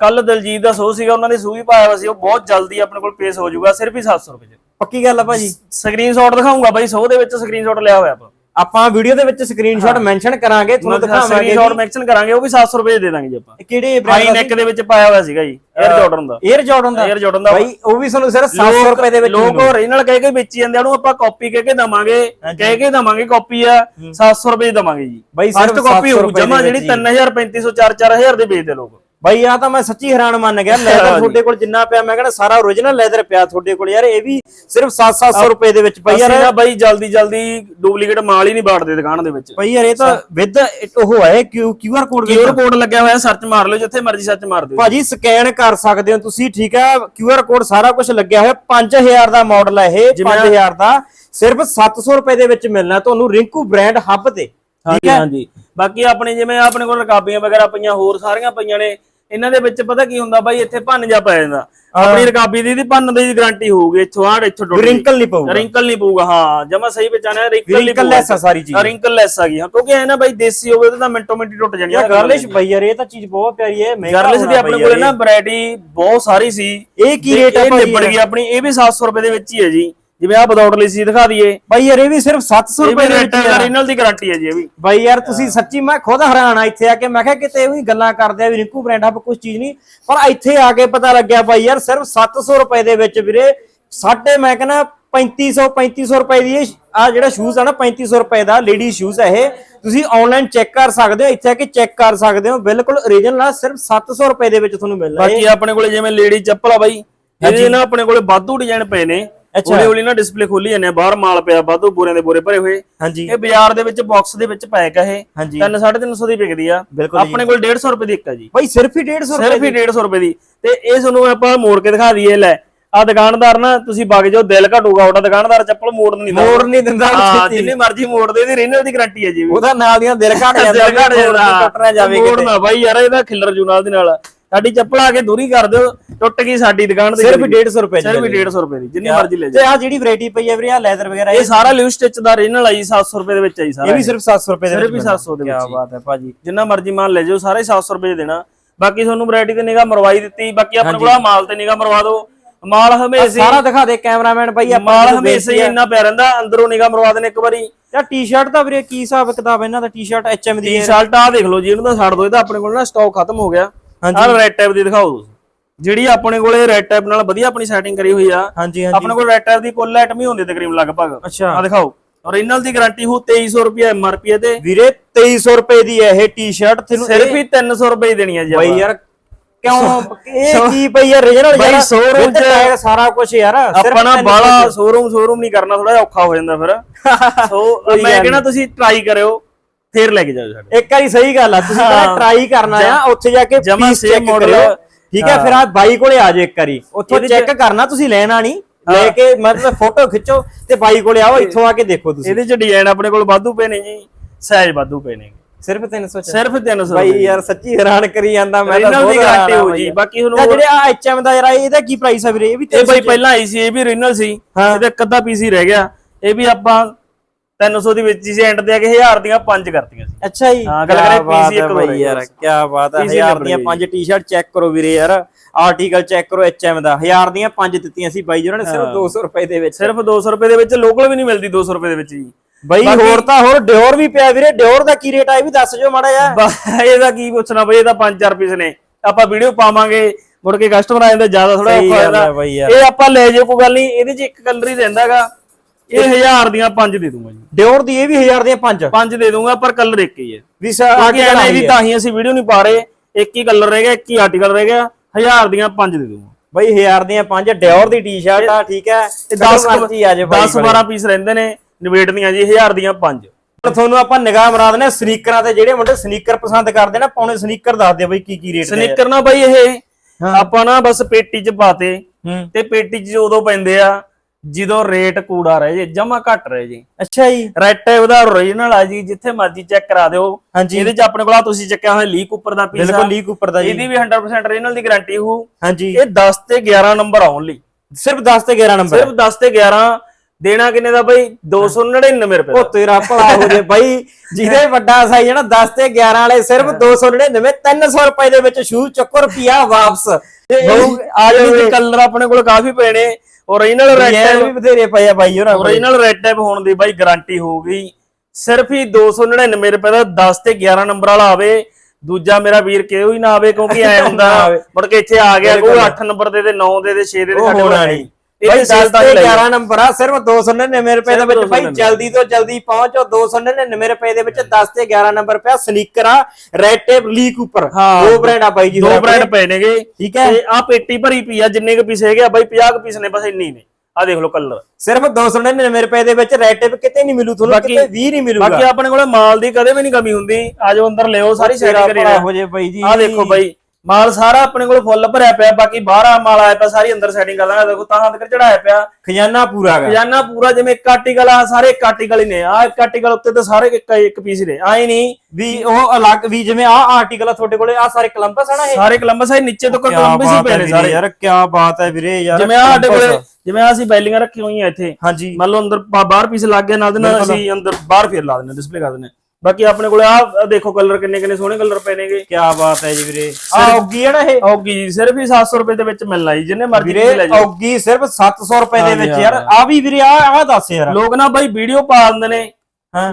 ਕੱਲ ਦਲਜੀਤ ਦਾ ਸੋ ਸੀਗਾ ਉਹਨਾਂ ਦੀ ਸੂਈ ਪਾਇਆ ਹੋਇਆ ਸੀ ਉਹ ਬਹੁਤ ਜਲਦੀ ਆਪਣੇ ਕੋਲ ਪੇਸ ਹੋ ਜਾਊਗਾ ਸਿਰਫ ਹੀ 700 ਰੁਪਏ ਪੱਕੀ ਗੱਲ ਆ ਭਾਜੀ? ਸਕਰੀਨਸ਼ਾਟ ਦਿਖਾਉਂਗਾ ਭਾਈ ਸੋ ਦੇ ਵਿੱਚ ਸਕਰੀਨਸ਼ਾਟ ਲਿਆ ਹੋਇਆ ਆਪਾਂ। ਆਪਾਂ ਵੀਡੀਓ ਦੇ ਵਿੱਚ ਸਕਰੀਨਸ਼ਾਟ ਮੈਂਸ਼ਨ ਕਰਾਂਗੇ ਤੁਹਾਨੂੰ ਦਿਖਾਵਾਂਗੇ ਸਕਰੀਨਸ਼ਾਟ ਮੈਂਸ਼ਨ ਕਰਾਂਗੇ ਉਹ ਵੀ 700 ਰੁਪਏ ਦੇ ਦਾਂਗੇ ਜੀ ਆਪਾਂ। ਕਿਹੜੇ ਬ੍ਰਾਂਡ ਨੈਕ ਦੇ ਵਿੱਚ ਪਾਇਆ ਹੋਇਆ ਸੀਗਾ ਜੀ 에ਅਰ ਜਾਰਡਨ ਦਾ। 에ਅਰ ਜਾਰਡਨ ਦਾ? 에ਅਰ ਜਾਰਡਨ ਦਾ। ਭਾਈ ਉਹ ਵੀ ਤੁਹਾਨੂੰ ਸਿਰਫ 700 ਰੁਪਏ ਦੇ ਵਿੱਚ ਲੋਕ ਹੋਰ ਇਹਨਾਂ ਨਾਲ ਕਹਿ ਕੇ ਵੇਚੀ ਜਾਂਦੇ ਆ ਉਹਨੂੰ ਆਪਾਂ ਕਾਪੀ ਕਹਿ ਕੇ ਦਵਾਂਗੇ। ਕਹਿ ਕੇ ਦਵਾਂਗੇ ਕਾਪੀ ਆ 700 ਰੁਪਏ ਦਵਾਂਗੇ ਜੀ। ਭਾਈ ਸਿਰਫ ਕਾਪੀ ਜਮਾ ਜਿਹੜੀ 3000 3500 4000 ਦੇ ਵੇਚਦੇ ਲੋਕ। ਬਾਈ ਆ ਤਾਂ ਮੈਂ ਸੱਚੀ ਹੈਰਾਨ ਮੰਨ ਗਿਆ। ਲੈਦਰ ਤੁਹਾਡੇ ਕੋਲ ਜਿੰਨਾ ਪਿਆ ਮੈਂ ਕਹਿੰਦਾ ਸਾਰਾ origignal ਲੈਦਰ ਪਿਆ ਤੁਹਾਡੇ ਕੋਲ ਯਾਰ ਇਹ ਵੀ ਸਿਰਫ 7-700 ਰੁਪਏ ਦੇ ਵਿੱਚ ਪਈ ਯਾਰ। ਅਸੀਂ ਨਾ ਬਾਈ ਜਲਦੀ ਜਲਦੀ ਡੁਪਲੀਕੇਟ ਮਾਲ ਹੀ ਨਹੀਂ ਬਾੜਦੇ ਦੁਕਾਨ ਦੇ ਵਿੱਚ। ਪਈ ਯਾਰ ਇਹ ਤਾਂ ਵਿਦ ਉਹ ਹੈ Q R code QR code ਲੱਗਿਆ ਹੋਇਆ ਸਰਚ ਮਾਰ ਲਿਓ ਜਿੱਥੇ ਮਰਜ਼ੀ ਸਰਚ ਮਾਰ ਦਿਓ। ਭਾਜੀ ਸਕੈਨ ਕਰ ਸਕਦੇ ਹੋ ਤੁਸੀਂ ਠੀਕ ਹੈ? ਕਿਊ ਆਰ ਕੋਡ ਸਾਰਾ ਕੁਝ ਲੱਗਿਆ ਹੋਇਆ 5000 ਦਾ ਮਾਡਲ ਹੈ ਇਹ 5000 ਦਾ। ਸਿਰਫ 700 ਰੁਪਏ ਦੇ ਵਿੱਚ ਮਿਲਣਾ ਤੁਹਾਨੂੰ ਰਿੰਕੂ ਬ੍ਰਾਂਡ ਹੱਬ ਤੇ ਹਾਂਜੀ ਹਾਂਜੀ। ਬਾਕੀ ਆਪਣੇ ਜਿਵੇਂ ਆਪਣੇ ਕੋਲ ਰਕਾਬੀਆਂ ਵਗੈਰਾ ਪਈਆਂ ਹੋਰ ਸਾਰੀਆਂ ਪਈਆਂ ਨੇ ਇਹਨਾਂ ਦੇ ਵਿੱਚ ਪਤਾ ਕੀ ਹੁੰਦਾ ਬਾਈ ਇੱਥੇ ਭੰਨ ਜਾ ਪੈ ਜਾਂਦਾ। ਆਪਣੀ ਰਕਾਬੀ ਦੀ ਦੀ ਭੰਨ ਦੀ ਗਾਰੰਟੀ ਹੋਊਗੀ ਇੱਥੋਂ ਆੜ ਇੱਥੋਂ ਟੁੱਟ ਰਿੰਕਲ ਨਹੀਂ ਪਊਗਾ। ਰਿੰਕਲ ਨਹੀਂ ਪਊਗਾ ਹਾਂ ਜਮਾ ਸਹੀ ਪਛਾਣਿਆ ਰਿੰਕਲ ਨਹੀਂ ਰਿੰਕਲ ਲੈਸ ਆ ਸਾਰੀ ਚੀਜ਼। ਰਿੰਕਲ ਲੈਸ ਆ ਗਈ ਹਾਂ ਕਿਉਂਕਿ ਇਹ ਨਾ ਬਾਈ ਦੇਸੀ ਹੋਵੇ ਤਾਂ ਮਿੰਟੋ ਮਿੰਟੀ ਟੁੱਟ ਜਾਣੀ ਯਾਰ ਗਰਲਿਸ਼ ਬਈ ਯਾਰ ਇਹ ਤਾਂ ਚੀਜ਼ ਬਹੁਤ ਪਿਆਰੀ ਹੈ ਮਹਿੰਗਾ ਗਰਲਿਸ ਦੀ ਆਪਣੇ ਕੋਲੇ ਨਾ ਵੈਰਾਈਟੀ ਬਹੁਤ ਸਾਰੀ ਸੀ। ਇਹ ਕੀ ਰੇਟ ਇਹ ਭਾਜੀ ਨਿਬੜ ਗਈ ਆਪਣੀ ਇਹ ਵੀ 700 ਰੁਪਏ ਦੇ ਵਿੱਚ ਹੀ ਹੈ ਜੀ। ਜਿਵੇਂ ਆ ਬਦੌੜ ਲਈ ਸੀ ਦਿਖਾ ਦਈਏ। ਬਾਈ ਯਾਰ ਇਹ ਵੀ ਸਿਰਫ 700 ਇਹ ਰੁਪਏ ਦੇ ਵਿੱਚ ਹੀ ਆ। ਓਰੀਜਨਲ ਦੀ ਗਾਰੰਟੀ ਹੈ ਜੀ ਇਹ ਵੀ। ਬਾਈ ਯਾਰ ਤੁਸੀਂ ਸੱਚੀ ਮੈਂ ਖੁਦ ਹੈਰਾਨ ਆ ਇੱਥੇ ਆ ਕੇ। ਮੈਂ ਕਿਹਾ ਕਿਤੇ ਵੀ ਗੱਲਾਂ ਕਰਦੇ ਆ ਵੀ ਰਿੰਕੂ ਬ੍ਰਾਂਡ ਹੱਬ ਕੁਝ ਚੀਜ਼ ਨਹੀਂ। ਪਰ ਇੱਥੇ ਆ ਕੇ ਪਤਾ ਲੱਗਿਆ ਬਾਈ ਯਾਰ ਸਿਰਫ 700 ਰੁਪਏ ਦੇ ਵਿੱਚ ਵੀਰੇ ਸਾਡੇ ਮੈਂ ਕਹਿੰਦਾ 3500 3500 ਰੁਪਏ ਦੀ ਆ ਜਿਹੜਾ ਸ਼ੂਜ਼ ਆ ਨਾ 3500 ਰੁਪਏ ਦਾ ਲੇਡੀ ਸ਼ੂਜ਼ ਹੈ ਇਹ। ਤੁਸੀਂ ਆਨਲਾਈਨ ਚੈੱਕ ਕਰ ਸਕਦੇ ਹੋ ਇੱਥੇ ਆ ਕੇ ਚੈੱਕ ਕਰ ਸਕਦੇ ਹੋ। ਬਿਲਕੁਲ ਓਰੀਜਨਲ ਆ ਸਿਰਫ 700 ਰੁਪਏ ਦੇ ਵਿੱਚ ਤੁਹਾਨੂੰ ਮਿਲਣਾ ਬਾਕੀ ਆਪਣੇ ਕੋਲੇ ਜਿਵੇਂ ਲੇਡੀ ਚੱਪਲ ਆ ਬਾਈ ਇਹਦੇ ਨਾ ਆਪਣੇ ਕੋਲੇ ਵਾਧੂ ਡਿਜ਼ਾਈਨ ਪਏ ਨੇ। ਹੌਲੀ ਹੌਲੀ ਨਾ ਡਿਸਪਲੇ ਖੋਲੀ ਜਾਂਦੇ ਆ ਬਾਹਰ ਮਾਲ ਪਿਆ ਵਾਧੂ ਬੋਰਿਆਂ ਦੇ ਬੋਰੇ ਭਰੇ ਹੋਏ। ਹਾਂਜੀ। ਇਹ ਬਾਜ਼ਾਰ ਦੇ ਵਿੱਚ ਬਾਕਸ ਦੇ ਵਿੱਚ ਪੈਕ ਆ ਇਹ। ਹਾਂਜੀ। 3 350 ਦੀ ਵਿਕਦੀ ਆ। ਆਪਣੇ ਕੋਲ 150 ਰੁਪਏ ਦੀ ਇੱਕ ਆ ਜੀ। ਬਾਈ ਸਿਰਫ ਹੀ 150 ਰੁਪਏ ਸਿਰਫ ਹੀ 150 ਰੁਪਏ ਦੀ। ਤੇ ਇਹ ਤੁਹਾਨੂੰ ਆਪਾਂ ਮੋੜ ਕੇ ਦਿਖਾ ਦਈਏ ਲੈ। ਆ ਦੁਕਾਨਦਾਰ ਨਾ ਤੁਸੀਂ ਵਗ ਜਾਓ ਦਿਲ ਘਟੂਗਾ ਉਹਦਾ। ਦੁਕਾਨਦਾਰ ਚੱਪਲ ਮੋੜ ਨਹੀਂ ਦਿੰਦਾ। ਮੋੜ ਨਹੀਂ ਦਿੰਦਾ। ਜਿੰਨੀ ਮਰਜ਼ੀ ਮੋੜ ਦੇ ਇਹਦੀ ਰੀਨਲ ਦੀ ਗਾਰੰਟੀ ਹੈ ਜੀ। ਉਹਦਾ ਨਾਲ ਦੀਆਂ ਦਿਲ ਘਟ ਜਾਂਦਾ ਦਿਲ ਘਟ ਜਾਂਦਾ ਟੁੱਟਣਾ ਜਾਵੇ ਮੋੜ ਨਾ ਬਾਈ ਯਾਰ ਇਹਦਾ ਖਿੱਲਰ ਜੂ ਨਾਲ ਦੀ ਨਾਲ। ਸਾਡੀ ਚੱਪਲ ਆ ਕੇ ਦੂਰੀ ਕਰ ਦਿਓ ਟੁੱਟ ਗਈ ਸਾਡੀ ਦੁਕਾਨ ਤੇ ਸਿਰਫ 150 ਰੁਪਏ ਸਿਰਫ 150 ਰੁਪਏ ਦੀ ਜਿੰਨੀ ਮਰਜ਼ੀ ਲੈ ਤੇ ਜਾਓ ਆ ਜਿਹੜੀ ਵੈਰਾਈਟੀ ਪਈ ਹੈ ਵੀਰੇ ਆ ਲੈਦਰ ਵਗੈਰਾ ਇਹ ਸਾਰਾ ਲਿਵ ਸਟਿਚ ਦਾ ਰੀਨਲ ਆਈ 700 ਰੁਪਏ ਦੇ ਵਿੱਚ ਆਈ ਸਾਰਾ ਇਹ ਵੀ ਸਿਰਫ 700 ਰੁਪਏ ਦੇ ਸਿਰਫ ਹੀ ਮਿਲਣਾ। 700 ਦੇ ਵਿੱਚ ਹੀ। ਬਾਤ ਹੈ ਭਾਜੀ। ਜਿੰਨਾ ਮਰਜ਼ੀ ਮਾਲ ਲੈ ਜਾਓ ਸਾਰੇ 700 ਰੁਪਏ ਦੇ ਦੇਣਾ। ਬਾਕੀ ਤੁਹਾਨੂੰ ਵੈਰਾਈਟੀ ਤੇ ਨਿਗਾਹ ਮਰਵਾਈ ਦਿੱਤੀ ਬਾਕੀ ਆਪਣੇ ਕੋਲ ਮਾਲ ਤੇ ਨਿਗਾਹ ਮਰਵਾ ਦਿਓ। ਮਾਲ ਹਮੇਸ਼ਾ ਹੀ- ਸਾਰਾ ਦਿਖਾ ਦੇ ਕੈਮਰਾਮੈਨ ਭਾਈ ਆਪਾਂ ਮਾਲ ਹਮੇਸ਼ਾ ਹੀ ਇੰਨਾ ਪਿਆ ਰਹਿੰਦਾ ਅੰਦਰੋਂ ਨਿਗਾਹ ਮਰਵਾ ਦੇਣੇ ਇੱਕ ਵਾਰੀ। ਯਾ ਟੀ-ਸ਼ਰਟ ਦਾ ਵੀਰੇ ਕੀ ਹਿਸਾਬ ਕਿਤਾਬ ਇਹਨਾਂ ਦਾ ਟੀ-ਸ਼ਰਟ ਐਚਐਮ ਦੀ ਹੈ। ਟੀ-ਸ਼ਰਟ ਆ ਦੇਖ ਲਓ ਜੀ ਇਹਨੂੰ ਤਾਂ ਛੱਡ ਦੋ ਇਹ ਤਾਂ ਆਪਣੇ ਕੋਲ ਨਾ ਸਟਾਕ ਖਤਮ ਹੋ ਗਿਆ। ਹਾਂਜੀ। ਆਹ ਰੈਡ ਟੈਪ ਦੀ ਦਿਖਾਓ ਤੁਸੀਂ। ਜਿਹੜੀ ਆਪਣੇ ਕੋਲੇ ਰੈਡ ਟੈਪ ਨਾਲ ਵਧੀਆ ਆਪਣੀ ਸੈਟਿੰਗ ਕਰੀ ਹੋਈ ਆ। ਹਾਂਜੀ ਹਾਂਜੀ। ਆਪਣੇ ਕੋਲ ਰੈਡ ਟੈਪ ਦੀ ਕੁੱਲ ਆਈਟਮ ਹੀ ਹੁੰਦੀ ਤਕਰੀਬਨ ਲਗਭਗ। ਅੱਛਾ। ਆ ਦਿਖਾਓ। ਓਰੀਜਨਲ ਦੀ ਗਾਰੰਟੀ ਹੋ 2300 ਰੁਪਏ ਐਮਆਰਪੀ ਤੇ ਵੀਰੇ 2300 ਰੁਪਏ ਦੀ ਹੈ ਇਹ ਟੀ-ਸ਼ਰਟ ਤੈਨੂੰ ਸਿਰਫ ਹੀ 300 ਰੁਪਏ ਦੇਣੀ ਆ ਜੀ ਬਾਈ। ਯਾਰ ਕਿਉਂ? ਇਹ ਕੀ ਪਈ ਯਾਰ ਰੀਜਨਲ ਯਾਰ with tag ਸਾਰਾ ਕੁਝ ਯਾਰ ਸਿਰਫ ਆਪਾਂ ਨਾ 300 ਬਾਲਾ ਸ਼ੋਰੂਮ ਸ਼ੋਰੂਮ ਨਹੀਂ ਕਰਨਾ ਥੋੜਾ ਔਖਾ ਹੋ ਜਾਂਦਾ ਫਿਰ। ਸੋ ਮੈਂ ਕਹਿੰਦਾ ਤੁਸੀਂ ਟਰਾਈ ਕਰਿਓ। ਫੇਰ ਲੈ ਕੇ ਜਾਓ ਸਾਡੇ। ਇੱਕ ਵਾਰੀ ਸਹੀ ਗੱਲ ਆ ਤੁਸੀਂ ਪਹਿਲਾਂ ਟਰਾਈ ਕਰਨਾ ਆ ਉੱਥੇ ਜਾ ਕੇ check model ਕਰਿਓ। ਠੀਕ ਹੈ। ਫਿਰ ਆ ਬਾਈ ਕੋਲੇ ਆ ਜਾਓ ਇੱਕ ਵਾਰੀ। ਉੱਥੋਂ ਚੈੱਕ ਕਰਨਾ ਤੁਸੀਂ ਲੈਣਾ ਨਹੀਂ। ਲੈ ਕੇ ਮਤਲਬ ਫੋਟੋ ਖਿੱਚੋ ਤੇ ਬਾਈ ਕੋਲੇ ਆਓ ਇੱਥੋਂ ਆ ਕੇ ਦੇਖੋ ਤੁਸੀਂ। ਇਹਦੇ ਚ ਡਿਜ਼ਾਈਨ ਆਪਣੇ ਕੋਲ ਵਾਧੂ ਪਏ ਨੇ ਜੀ ਸਾਈਜ਼ ਵਾਧੂ ਪਏ ਨੇ। ਸਿਰਫ 300 ਚ। ਸਿਰਫ 300 ਬਾਈ ਯਾਰ ਸੱਚੀ ਹੈਰਾਨ ਕਰੀ ਜਾਂਦਾ ਮੈਂ ਤਾਂ ਬਹੁਤ ਗਾਰੰਟੀ ਹੋ ਜੀ। ਬਾਕੀ ਤੁਹਾਨੂੰ ਜਿਹੜੇ ਆ ਐਚਐਮ ਦਾ ਯਾਰ ਇਹਦਾ ਕੀ ਪ੍ਰਾਈਸ ਆ ਵੀਰੇ? ਇਹ ਵੀ ਇਹ 300 ਬਾਈ ਪਹਿਲਾਂ ਆਈ ਸੀ ਇਹ ਵੀ ਓਰੀਜਨਲ ਸੀ। ਇਹਦਾ ਇੱਕ ਅੱਧਾ ਪੀਸ ਹੀ ਰਹਿ ਗਿਆ। ਇਹ ਵੀ ਆਪਾਂ 300 ਦੀ ਵਿੱਚ ਸੀ ਐਂਡ ਤੇ ਆ ਕੇ 1000 ਦੀਆਂ ਪੰਜ ਕਰਤੀਆਂ ਸੀ। ਅੱਛਾ ਜੀ। ਹਾਂ, ਗੱਲ ਕਰੇ ਹੈ ਇੱਕ ਬਾਈ ਯਾਰ ਕੀ ਬਾਤ ਹੈ PC ਹਜ਼ਾਰ ਨਿਬੜ ਦੀਆਂ ਗਈ। ਪੰਜ ਟੀ-ਸ਼ਰਟ ਚੈੱਕ ਕਰੋ ਵੀਰੇ ਯਾਰ ਆਰਟੀਕਲ ਚੈੱਕ ਕਰੋ ਐਚਐਮ ਦਾ ਹਜ਼ਾਰ ਦੀਆਂ ਪੰਜ ਦਿੱਤੀਆਂ ਸੀ ਬਾਈ ਜੀ ਉਹਨਾਂ ਨੇ ਸਿਰਫ 200 ਰੁਪਏ ਦੇ ਵਿੱਚ। ਸਿਰਫ 200 ਰੁਪਏ ਦੇ ਵਿੱਚ ਲੋਕਲ ਵੀ ਨਹੀਂ ਮਿਲਦੀ 200 ਰੁਪਏ ਦੇ ਵਿੱਚ ਜੀ। ਬਾਈ ਹੋਰ ਤਾਂ ਹੋਰ ਡਿਓਰ ਵੀ ਪਿਆ ਵੀਰੇ ਡਿਓਰ ਦਾ ਕੀ ਰੇਟ ਆ ਇਹ ਵੀ ਦੱਸ ਜੋ ਮਾੜਾ ਜਿਹਾ। ਇਹਦਾ ਕੀ ਪੁੱਛਣਾ ਬਈ ਇਹਦਾ 5-4 ਪੀਸ ਨੇ। ਆਪਾਂ ਵੀਡੀਓ ਪਾਵਾਂਗੇ ਮੁੜ ਕੇ ਕਸਟਮਰ ਆ ਜਾਂਦਾ ਜ਼ਿਆਦਾ ਥੋੜਾ ਔਖਾ। ਇਹ ਆਪਾਂ ਲੈ ਜਾਓ ਕੋਈ ਗੱਲ ਨਹੀਂ ਇਹਦੇ 'ਚ ਇੱਕ ਕਲਰ ਹੀ ਰਹਿੰਦਾਗਾ ਇਹ 1000 ਦੀਆਂ ਪੰਜ ਦੇ ਦੂੰਗਾ ਜੀ। ਡਿਓਰ ਦੀ ਇਹ ਵੀ ਹਜ਼ਾਰ ਦੀਆਂ ਪੰਜ? ਪੰਜ ਦੇ ਦੂੰਗਾ ਪਰ ਕਲਰ ਇੱਕ ਹੀ ਹੈ। ਵੀ ਕਿਉਂਕਿ ਐਵੇਂ ਵੀ ਤਾਂ ਹੀ ਅਸੀਂ ਵੀਡੀਓ ਨਹੀਂ ਪਾ ਰਹੇ। ਇੱਕ ਹੀ ਕਲਰ ਰਹਿ ਗਿਆ ਇੱਕ ਹੀ ਆਰਟੀਕਲ ਰਹਿ ਗਿਆ 1000 ਦੀਆਂ ਪੰਜ ਦੇ ਦੂੰਗਾ। ਬਾਈ ਹਜ਼ਾਰ ਦੀਆਂ ਪੰਜ ਡਿਓਰ ਦੀ ਟੀ-ਸ਼ਰਟ ਆ ਠੀਕ ਹੈ। ਇਹ 10 10 ਮਰਜ਼ੀ ਆ ਜੇ ਬਾਈ 10 12 ਪੀਸ ਰਹਿੰਦੇ ਨੇ ਨਿਬੇੜ ਦੀਆਂ ਜੀ 1000 ਦੀਆਂ ਪੰਜ। ਤੁਹਾਨੂੰ ਆਪਾਂ ਨਿਗਾਹ ਮਰਾ ਦਿੰਦੇ ਸਨੀਕਰਾਂ ਤੇ ਜਿਹੜੇ ਮੁੰਡੇ ਸਨੀਕਰ ਪਸੰਦ ਕਰਦੇ ਨਾ ਪਾਉਣੇ ਸਨੀਕਰ ਦੱਸ ਦਿਓ ਬਾਈ ਕੀ ਕੀ ਰੇਟ ਦੇ ਆ। ਸਨੀਕਰ ਨਾ ਬਾਈ ਇਹ ਆਪਾਂ ਨਾ ਬਸ ਪੇਟੀ 'ਚ ਪਾਤੇ ਤੇ ਪੇਟੀ 'ਚ ਉਦੋਂ ਪੈਂਦੇ ਆ ਜਦੋਂ ਰੇਟ ਕੂੜਾ ਰਹੇ ਜੇ ਜਮਾ ਘਟ ਰਹੇ ਜੀ। ਅੱਛਾ ਜੀ। ਰੈਡ ਟੈਪ ਦਾ origignal ਆ ਜੀ ਜਿੱਥੇ ਮਰਜ਼ੀ ਚੈੱਕ ਕਰਾ ਦਿਓ। ਹਾਂਜੀ। ਇਹਦੇ 'ਚ ਆਪਣੇ ਕੋਲ ਆ ਤੁਸੀਂ ਚੱਕਿਆ ਹੋਇਆ ਲੀਕ ਉੱਪਰ ਦਾ ਪੀਸ ਬਿਲਕੁਲ ਲੀਕ ਉੱਪਰ ਦਾ ਜੀ। ਇਹਦੀ ਵੀ 100% origignal ਦੀ ਗਾਰੰਟੀ ਹੋਊ। ਹਾਂਜੀ। ਇਹ 10 ਤੇ 11 ਨੰਬਰ ਆਉਣਲੀ ਸਿਰਫ 10 ਤੇ 11 ਨੰਬਰ ਸਿਰਫ 10 ਤੇ 11 ਦੇਣਾ ਕਿੰਨੇ ਦਾ ਬਾਈ? 299 ਰੁਪਏ ਉਹ ਤੇਰਾ ਭਲਾ ਹੋ ਜੇ ਬਾਈ। ਜਿਹਦੇ ਵੱਡਾ ਸਾਈਜ਼ ਹੈ ਨਾ 10 ਤੇ 11 ਵਾਲੇ ਸਿਰਫ 299 300 ਰੁਪਏ ਦੇ ਵਿੱਚ ਸ਼ੂ ਚੱਕੋ ਰੁਪਿਆ ਵਾਪਸ। ਆ ਜਿਹੜੇ ਕਲਰ ਆਪਣੇ ਕੋਲ ਕਾਫੀ ਪਏ ਨੇ। Origignal ਰੈਡ ਇਹ ਵੀ ਬਥੇਰੇ ਪਏ ਆ ਬਾਈ ਹੋਰਾਂ ਕੋਲ। origignal ਰੈਡ ਟੈਪ ਹੋਣ ਦੀ ਬਾਈ ਗਾਰੰਟੀ ਹੋਊਗੀ ਸਿਰਫ ਹੀ 299 ਰੁਪਏ ਦਾ 10 ਤੇ 11 ਨੰਬਰ ਵਾਲਾ ਆਵੇ ਦੂਜਾ ਮੇਰਾ ਵੀਰ ਕਿਉਂ ਹੀ ਨਾ ਆਵੇ ਕਿਉਂਕਿ ਐ ਹੁੰਦਾ। ਮੁੜ ਕੇ ਇੱਥੇ ਆ ਗਿਆ ਕੋਈ ਬਿਲਕੁਲ। 8 ਨੰਬਰ ਦੇ ਦੇ 9 ਦੇ ਦੇ 6 ਦੇ ਦੇ ਸਾਡੇ ਕੋਲ ਨਹੀਂ ਇਹ ਭਾਈ ਸੇਲ 10 ਤਾਂ ਤੇ ਹੀ ਲਈ। 11 ਨੰਬਰ ਆ ਸਿਰਫ 299 ਰੁਪਏ ਦੇ ਵਿੱਚ ਸਿਰਫ ਭਾਈ 299 ਜਲਦੀ ਤੋਂ ਜਲਦੀ ਪਹੁੰਚੋ 299 ਰੁਪਏ ਦੇ ਵਿੱਚ 10 ਤੇ 11 ਨੰਬਰ ਪਿਆ ਸਨੀਕਰ ਆ ਰੈਡ ਟੇਪ ਲੀਕ ਉੱਪਰ। ਹਾਂ। ਦੋ ਬ੍ਰਾਂਡ ਆ ਬਾਈ ਜੀ ਦੋ ਹੋਰ ਬ੍ਰਾਂਡ ਆਪਣੇ। ਪਏ ਨੇਗੇ। ਠੀਕ ਹੈ। ਤੇ ਆ ਪੇਟੀ ਭਰੀ ਪਈ ਆ ਜਿੰਨੇ ਕੁ ਪੀਸ ਹੈਗੇ ਆ ਬਾਈ 50 ਕੁ ਪੀਸ ਨੇ ਬਸ ਇੰਨੀ ਨੇ। ਆ ਦੇਖ ਲਓ ਕਲਰ ਸਿਰਫ 299 ਰੁਪਏ ਦੇ ਵਿੱਚ ਰੈਡ ਟੇਪ ਕਿਤੇ ਨਹੀਂ ਮਿਲੂ ਤੁਹਾਨੂੰ ਕਿਤੇ ਵੀ ਨਹੀਂ ਮਿਲੂਗਾ। ਬਾਕੀ ਆਪਣੇ ਕੋਲੇ ਮਾਲ ਦੀ ਕਦੇ ਵੀ ਨਹੀਂ ਕਮੀ ਹੁੰਦੀ। ਆਜੋ ਅੰਦਰ ਲਿਓ ਸਾਰੀ ਸੈਟਿੰਗ ਕਰੀ ਹੋ ਜੇ ਬਾਈ ਜੀ। ਆ ਦੇਖੋ ਬਾਈ ਮਾਲ ਸਾਰਾ ਆਪਣੇ ਕੋਲ ਫੁੱਲ ਭਰਿਆ ਪਿਆ ਬਾਕੀ ਬਾਹਰ ਮਾਲ ਆਇਆ ਪਿਆ ਸਾਰੀ ਅੰਦਰ ਸੈਟਿੰਗ ਕਰ ਲਾਂਗਾ। ਦੇਖੋ ਤਾਂ ਤੱਕ ਚੜਾਇਆ ਪਿਆ ਖਜ਼ਾਨਾ ਪੂਰਾ ਹੈਗਾ। ਖਜ਼ਾਨਾ ਪੂਰਾ ਜਿਵੇਂ ਇੱਕ ਆਰਟੀਕਲ ਆ ਸਾਰੇ ਇੱਕ ਆਰਟੀਕਲ ਹੀ ਨੇ। ਆ ਇੱਕ ਆਰਟੀਕਲ ਉੱਤੇ ਤਾਂ ਸਾਰੇ ਇੱਕ ਇੱਕ ਪੀਸ ਨੇ। ਆਏ ਨਹੀਂ ਵੀ ਉਹ ਅਲੱਗ ਵੀ ਜਿਵੇਂ ਆ ਆਰਟੀਕਲ ਆ ਤੁਹਾਡੇ ਕੋਲੇ ਆ ਸਾਰੇ ਕਲੰਬਸ ਆ ਇਹ? ਸਾਰੇ ਕਲੰਬਸ ਆ ਨੀਚੇ ਤੋਂ ਕਲੰਬਸ ਹੀ ਪਏ ਨੇ ਸਾਰੇ। ਯਾਰ ਕੀ ਬਾਤ ਹੈ ਵੀਰੇ ਯਾਰ ਜਿਵੇਂ ਆ ਸਾਡੇ ਕੋਲੇ ਜਿਵੇਂ ਆ ਅਸੀਂ ਬੈਲਿੰਗਾਂ ਰੱਖੀਆਂ ਹੋਈਆਂ ਇੱਥੇ। ਹਾਂਜੀ। ਮੰਨ ਲਓ ਅੰਦਰ ਬਾਹਰ ਪੀਸ ਲੱਗ ਗਿਆ ਨਾਲ ਦੇ ਨਾਲ। ਅਸੀਂ ਅੰਦਰ ਬਾਹਰ ਫੇਰ ਲਾ ਦਿੰਦੇ ਡਿਸਪਲੇ ਕਰ ਦਿੰਦੇ ਬਾਕੀ ਆਪਣੇ ਕੋਲੇ ਆ ਦੇਖੋ ਕਲਰ ਕਿੰਨੇ ਕਿੰਨੇ ਸੋਹਣੇ ਕਲਰ ਪਏ ਨੇਗੇ। ਕੀ ਬਾਤ ਹੈ ਜੀ ਵੀਰੇ। ਆ ਔਗੀ ਹੈ ਨਾ ਇਹ? ਔਗੀ ਜੀ ਸਿਰਫ ਹੀ 700 ਰੁਪਏ ਦੇ ਵਿੱਚ ਮਿਲਣਾ ਜੀ ਜਿੰਨੇ ਮਰਜ਼ੀ ਲੈ ਜਾਓ ਔਗੀ ਸਿਰਫ 700 ਰੁਪਏ ਦੇ ਵਿੱਚ ਯਾਰ। ਆ ਵੀ ਵੀਰੇ ਆ ਆ ਦੱਸ ਯਾਰ। ਲੋਕ ਨਾ ਬਾਈ ਵੀਡੀਓ ਪਾ ਦਿੰਦੇ ਨੇ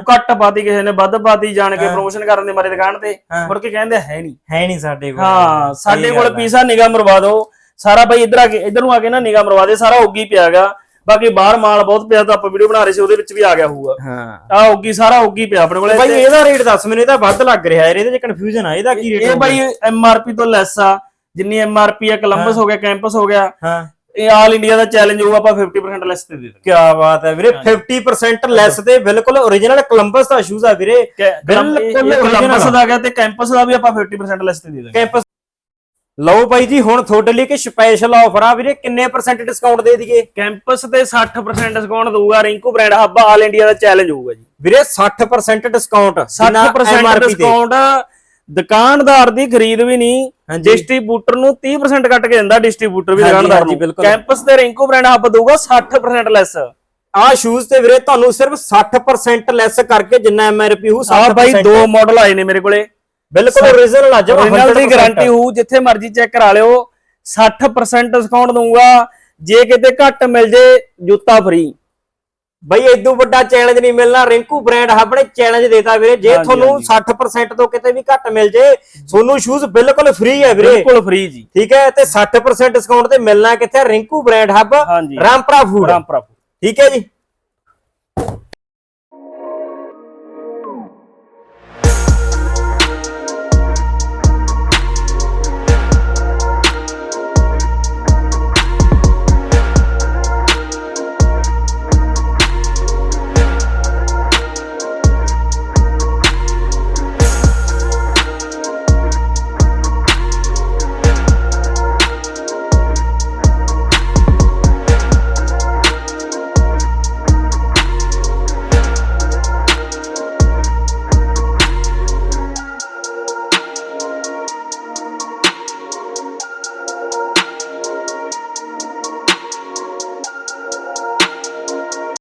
ਘੱਟ ਪਾਤੀ ਕਿਸੇ ਨੇ ਵੱਧ ਪਾਤੀ ਜਾਣ ਕੇ ਪ੍ਰੋਮੋਸ਼ਨ ਕਰਨ ਦੇ ਮਾਰੇ ਦੁਕਾਨ ਤੇ। ਮੁੜ ਕੇ ਕਹਿੰਦੇ ਹੈ ਨਹੀਂ। ਹੈ ਨਹੀਂ ਸਾਡੇ ਕੋਲ। ਹਾਂ ਸਾਡੇ ਕੋਲ। ਪੀਸਾ ਨਿਗਾਹ ਮਰਵਾ ਦਿਓ। ਸਾਰਾ ਬਾਈ ਇੱਧਰ ਆ ਕੇ ਇੱਧਰ ਨੂੰ ਆ ਕੇ ਨਾ ਨਿਗਾਹ ਮਰਵਾ ਦੇ ਸਾਰਾ ਔਗੀ ਪਿਆਗਾ ਬਾਕੀ ਬਾਹਰ ਮਾਲ ਬਹੁਤ ਪਿਆ ਤਾਂ ਆਪਾਂ ਵੀਡੀਓ ਬਣਾ ਰਹੇ ਸੀ ਉਹਦੇ ਵਿੱਚ ਵੀ ਆ ਗਿਆ ਹੋਊਗਾ। ਹਾਂ। ਆ ਔਗੀ ਸਾਰਾ ਔਗੀ ਪਿਆ ਆਪਣੇ ਕੋਲੇ। ਭਾਈ ਇਹਦਾ ਰੇਟ ਦੱਸ ਮੈਨੂੰ ਇਹਦਾ ਵੱਧ ਲੱਗ ਰਿਹਾ ਇਹਦੇ ਚ ਕਨਫਿਊਜ਼ਨ ਆ ਇਹਦਾ ਕੀ ਰੇਟ ਇਹ ਬਾਈ ਐਮਆਰਪੀ ਤੋਂ ਲੈਸ ਆ ਜਿੰਨੀ ਐਮਆਰਪੀ ਆ ਕੋਲੰਬਸ ਹੋ। ਗਿਆ ਕੈਂਪਸ ਹੋ ਗਿਆ। ਹਾਂ। ਇਹ ਆਲ ਇੰਡੀਆ ਦਾ ਚੈਲੰਜ ਹੋਊਗਾ ਆਪਾਂ 50% ਲੈਸ ਤੇ ਦੇ ਦਾਂਗੇ ਕੀ ਬਾਤ ਹੈ ਵੀਰੇ 50% ਲੈਸ ਤੇ ਬਿਲਕੁਲ origignal ਕੋਲੰਬਸ ਦਾ ਸ਼ੂਜ਼ ਆ ਵੀਰੇ। ਬਿਲਕੁਲ ਕੋਲੰਬਸ ਦਾ ਗਿਆ ਤੇ ਕੈਂਪਸ ਦਾ ਵੀ ਆਪਾਂ 50% ਲੈਸ ਤੇ ਦੇ ਦਾਂਗੇ ਕੈਂਪਸ ਲਓ ਬਾਈ ਜੀ ਹੁਣ ਤੁਹਾਡੇ ਲਈ ਇੱਕ ਸਪੈਸ਼ਲ ਆਫਰ ਆ ਵੀਰੇ ਕਿੰਨੇ ਪਰਸੈਂਟ ਡਿਸਕਾਊਂਟ ਦੇ ਦਈਏ? ਕੈਂਪਸ ਤੇ 60% ਡਿਸਕਾਊਂਟ ਦਊਗਾ Rinku Brand Hub all India ਦਾ ਚੈਲੰਜ ਹੋਊਗਾ ਜੀ। ਵੀਰੇ 60% ਡਿਸਕਾਊਂਟ 60% ਡਿਸਕਾਊਂਟ ਦੁਕਾਨਦਾਰ ਦੀ ਖਰੀਦ ਵੀ ਨਹੀਂ। ਡਿਸਟ੍ਰੀਬਿਊਟਰ ਨੂੰ 30% ਕੱਟ ਕੇ ਦਿੰਦਾ ਡਿਸਟ੍ਰੀਬਿਊਟਰ ਵੀ ਦੁਕਾਨਦਾਰ ਨੂੰ। ਬਿਲਕੁਲ। ਕੈਂਪਸ ਤੇ ਰਿੰਕੂ ਬ੍ਰਾਂਡ ਹੱਬ ਦਊਗਾ 60% ਲੈਸ ਆ ਸ਼ੂਜ਼ ਤੇ ਵੀਰੇ ਤੁਹਾਨੂੰ ਸਿਰਫ 60% ਲੈਸ ਕਰਕੇ ਜਿੰਨਾ ਐਮਆਰਪੀ ਹੋ ਆ ਬਾਈ ਦੋ ਮਾਡਲ ਆਏ ਨੇ ਮੇਰੇ ਕੋਲੇ। ਬਿਲਕੁਲ origignal ਆ ਜਮਾ origignal ਦੀ ਗਾਰੰਟੀ ਹੋਊ ਜਿੱਥੇ ਮਰਜ਼ੀ ਚੈੱਕ ਕਰਾ ਲਿਓ 60% ਡਿਸਕਾਊਂਟ ਦਊਗਾ ਜੇ ਕਿਤੇ ਘੱਟ ਮਿਲ ਜੇ ਜੁੱਤਾ ਫ੍ਰੀ ਬਈ ਇਦੋਂ ਵੱਡਾ ਚੈਲੰਜ ਨਹੀਂ ਮਿਲਣਾ ਰਿੰਕੂ ਬ੍ਰਾਂਡ ਹੱਬ ਨੇ ਚੈਲੰਜ ਦੇਤਾ ਵੀਰੇ। ਜੇ ਤੁਹਾਨੂੰ ਹਾਂਜੀ। 60% ਤੋਂ ਕਿਤੇ ਵੀ ਘੱਟ ਮਿਲ ਜੇ ਤੁਹਾਨੂੰ ਸ਼ੂਜ਼ ਬਿਲਕੁਲ ਫ੍ਰੀ ਹੈ ਵੀਰੇ। ਬਿਲਕੁਲ ਫ੍ਰੀ ਜੀ। ਠੀਕ ਹੈ ਤੇ 60% ਡਿਸਕਾਊਂਟ ਤੇ ਮਿਲਣਾ ਕਿੱਥੇ ਰਿੰਕੂ ਬ੍ਰਾਂਡ ਹੱਬ ਰਾਮਪਰਾ ਫੂਡ ਰਾਮਪਰਾ ਠੀਕ ਹੈ ਜੀ।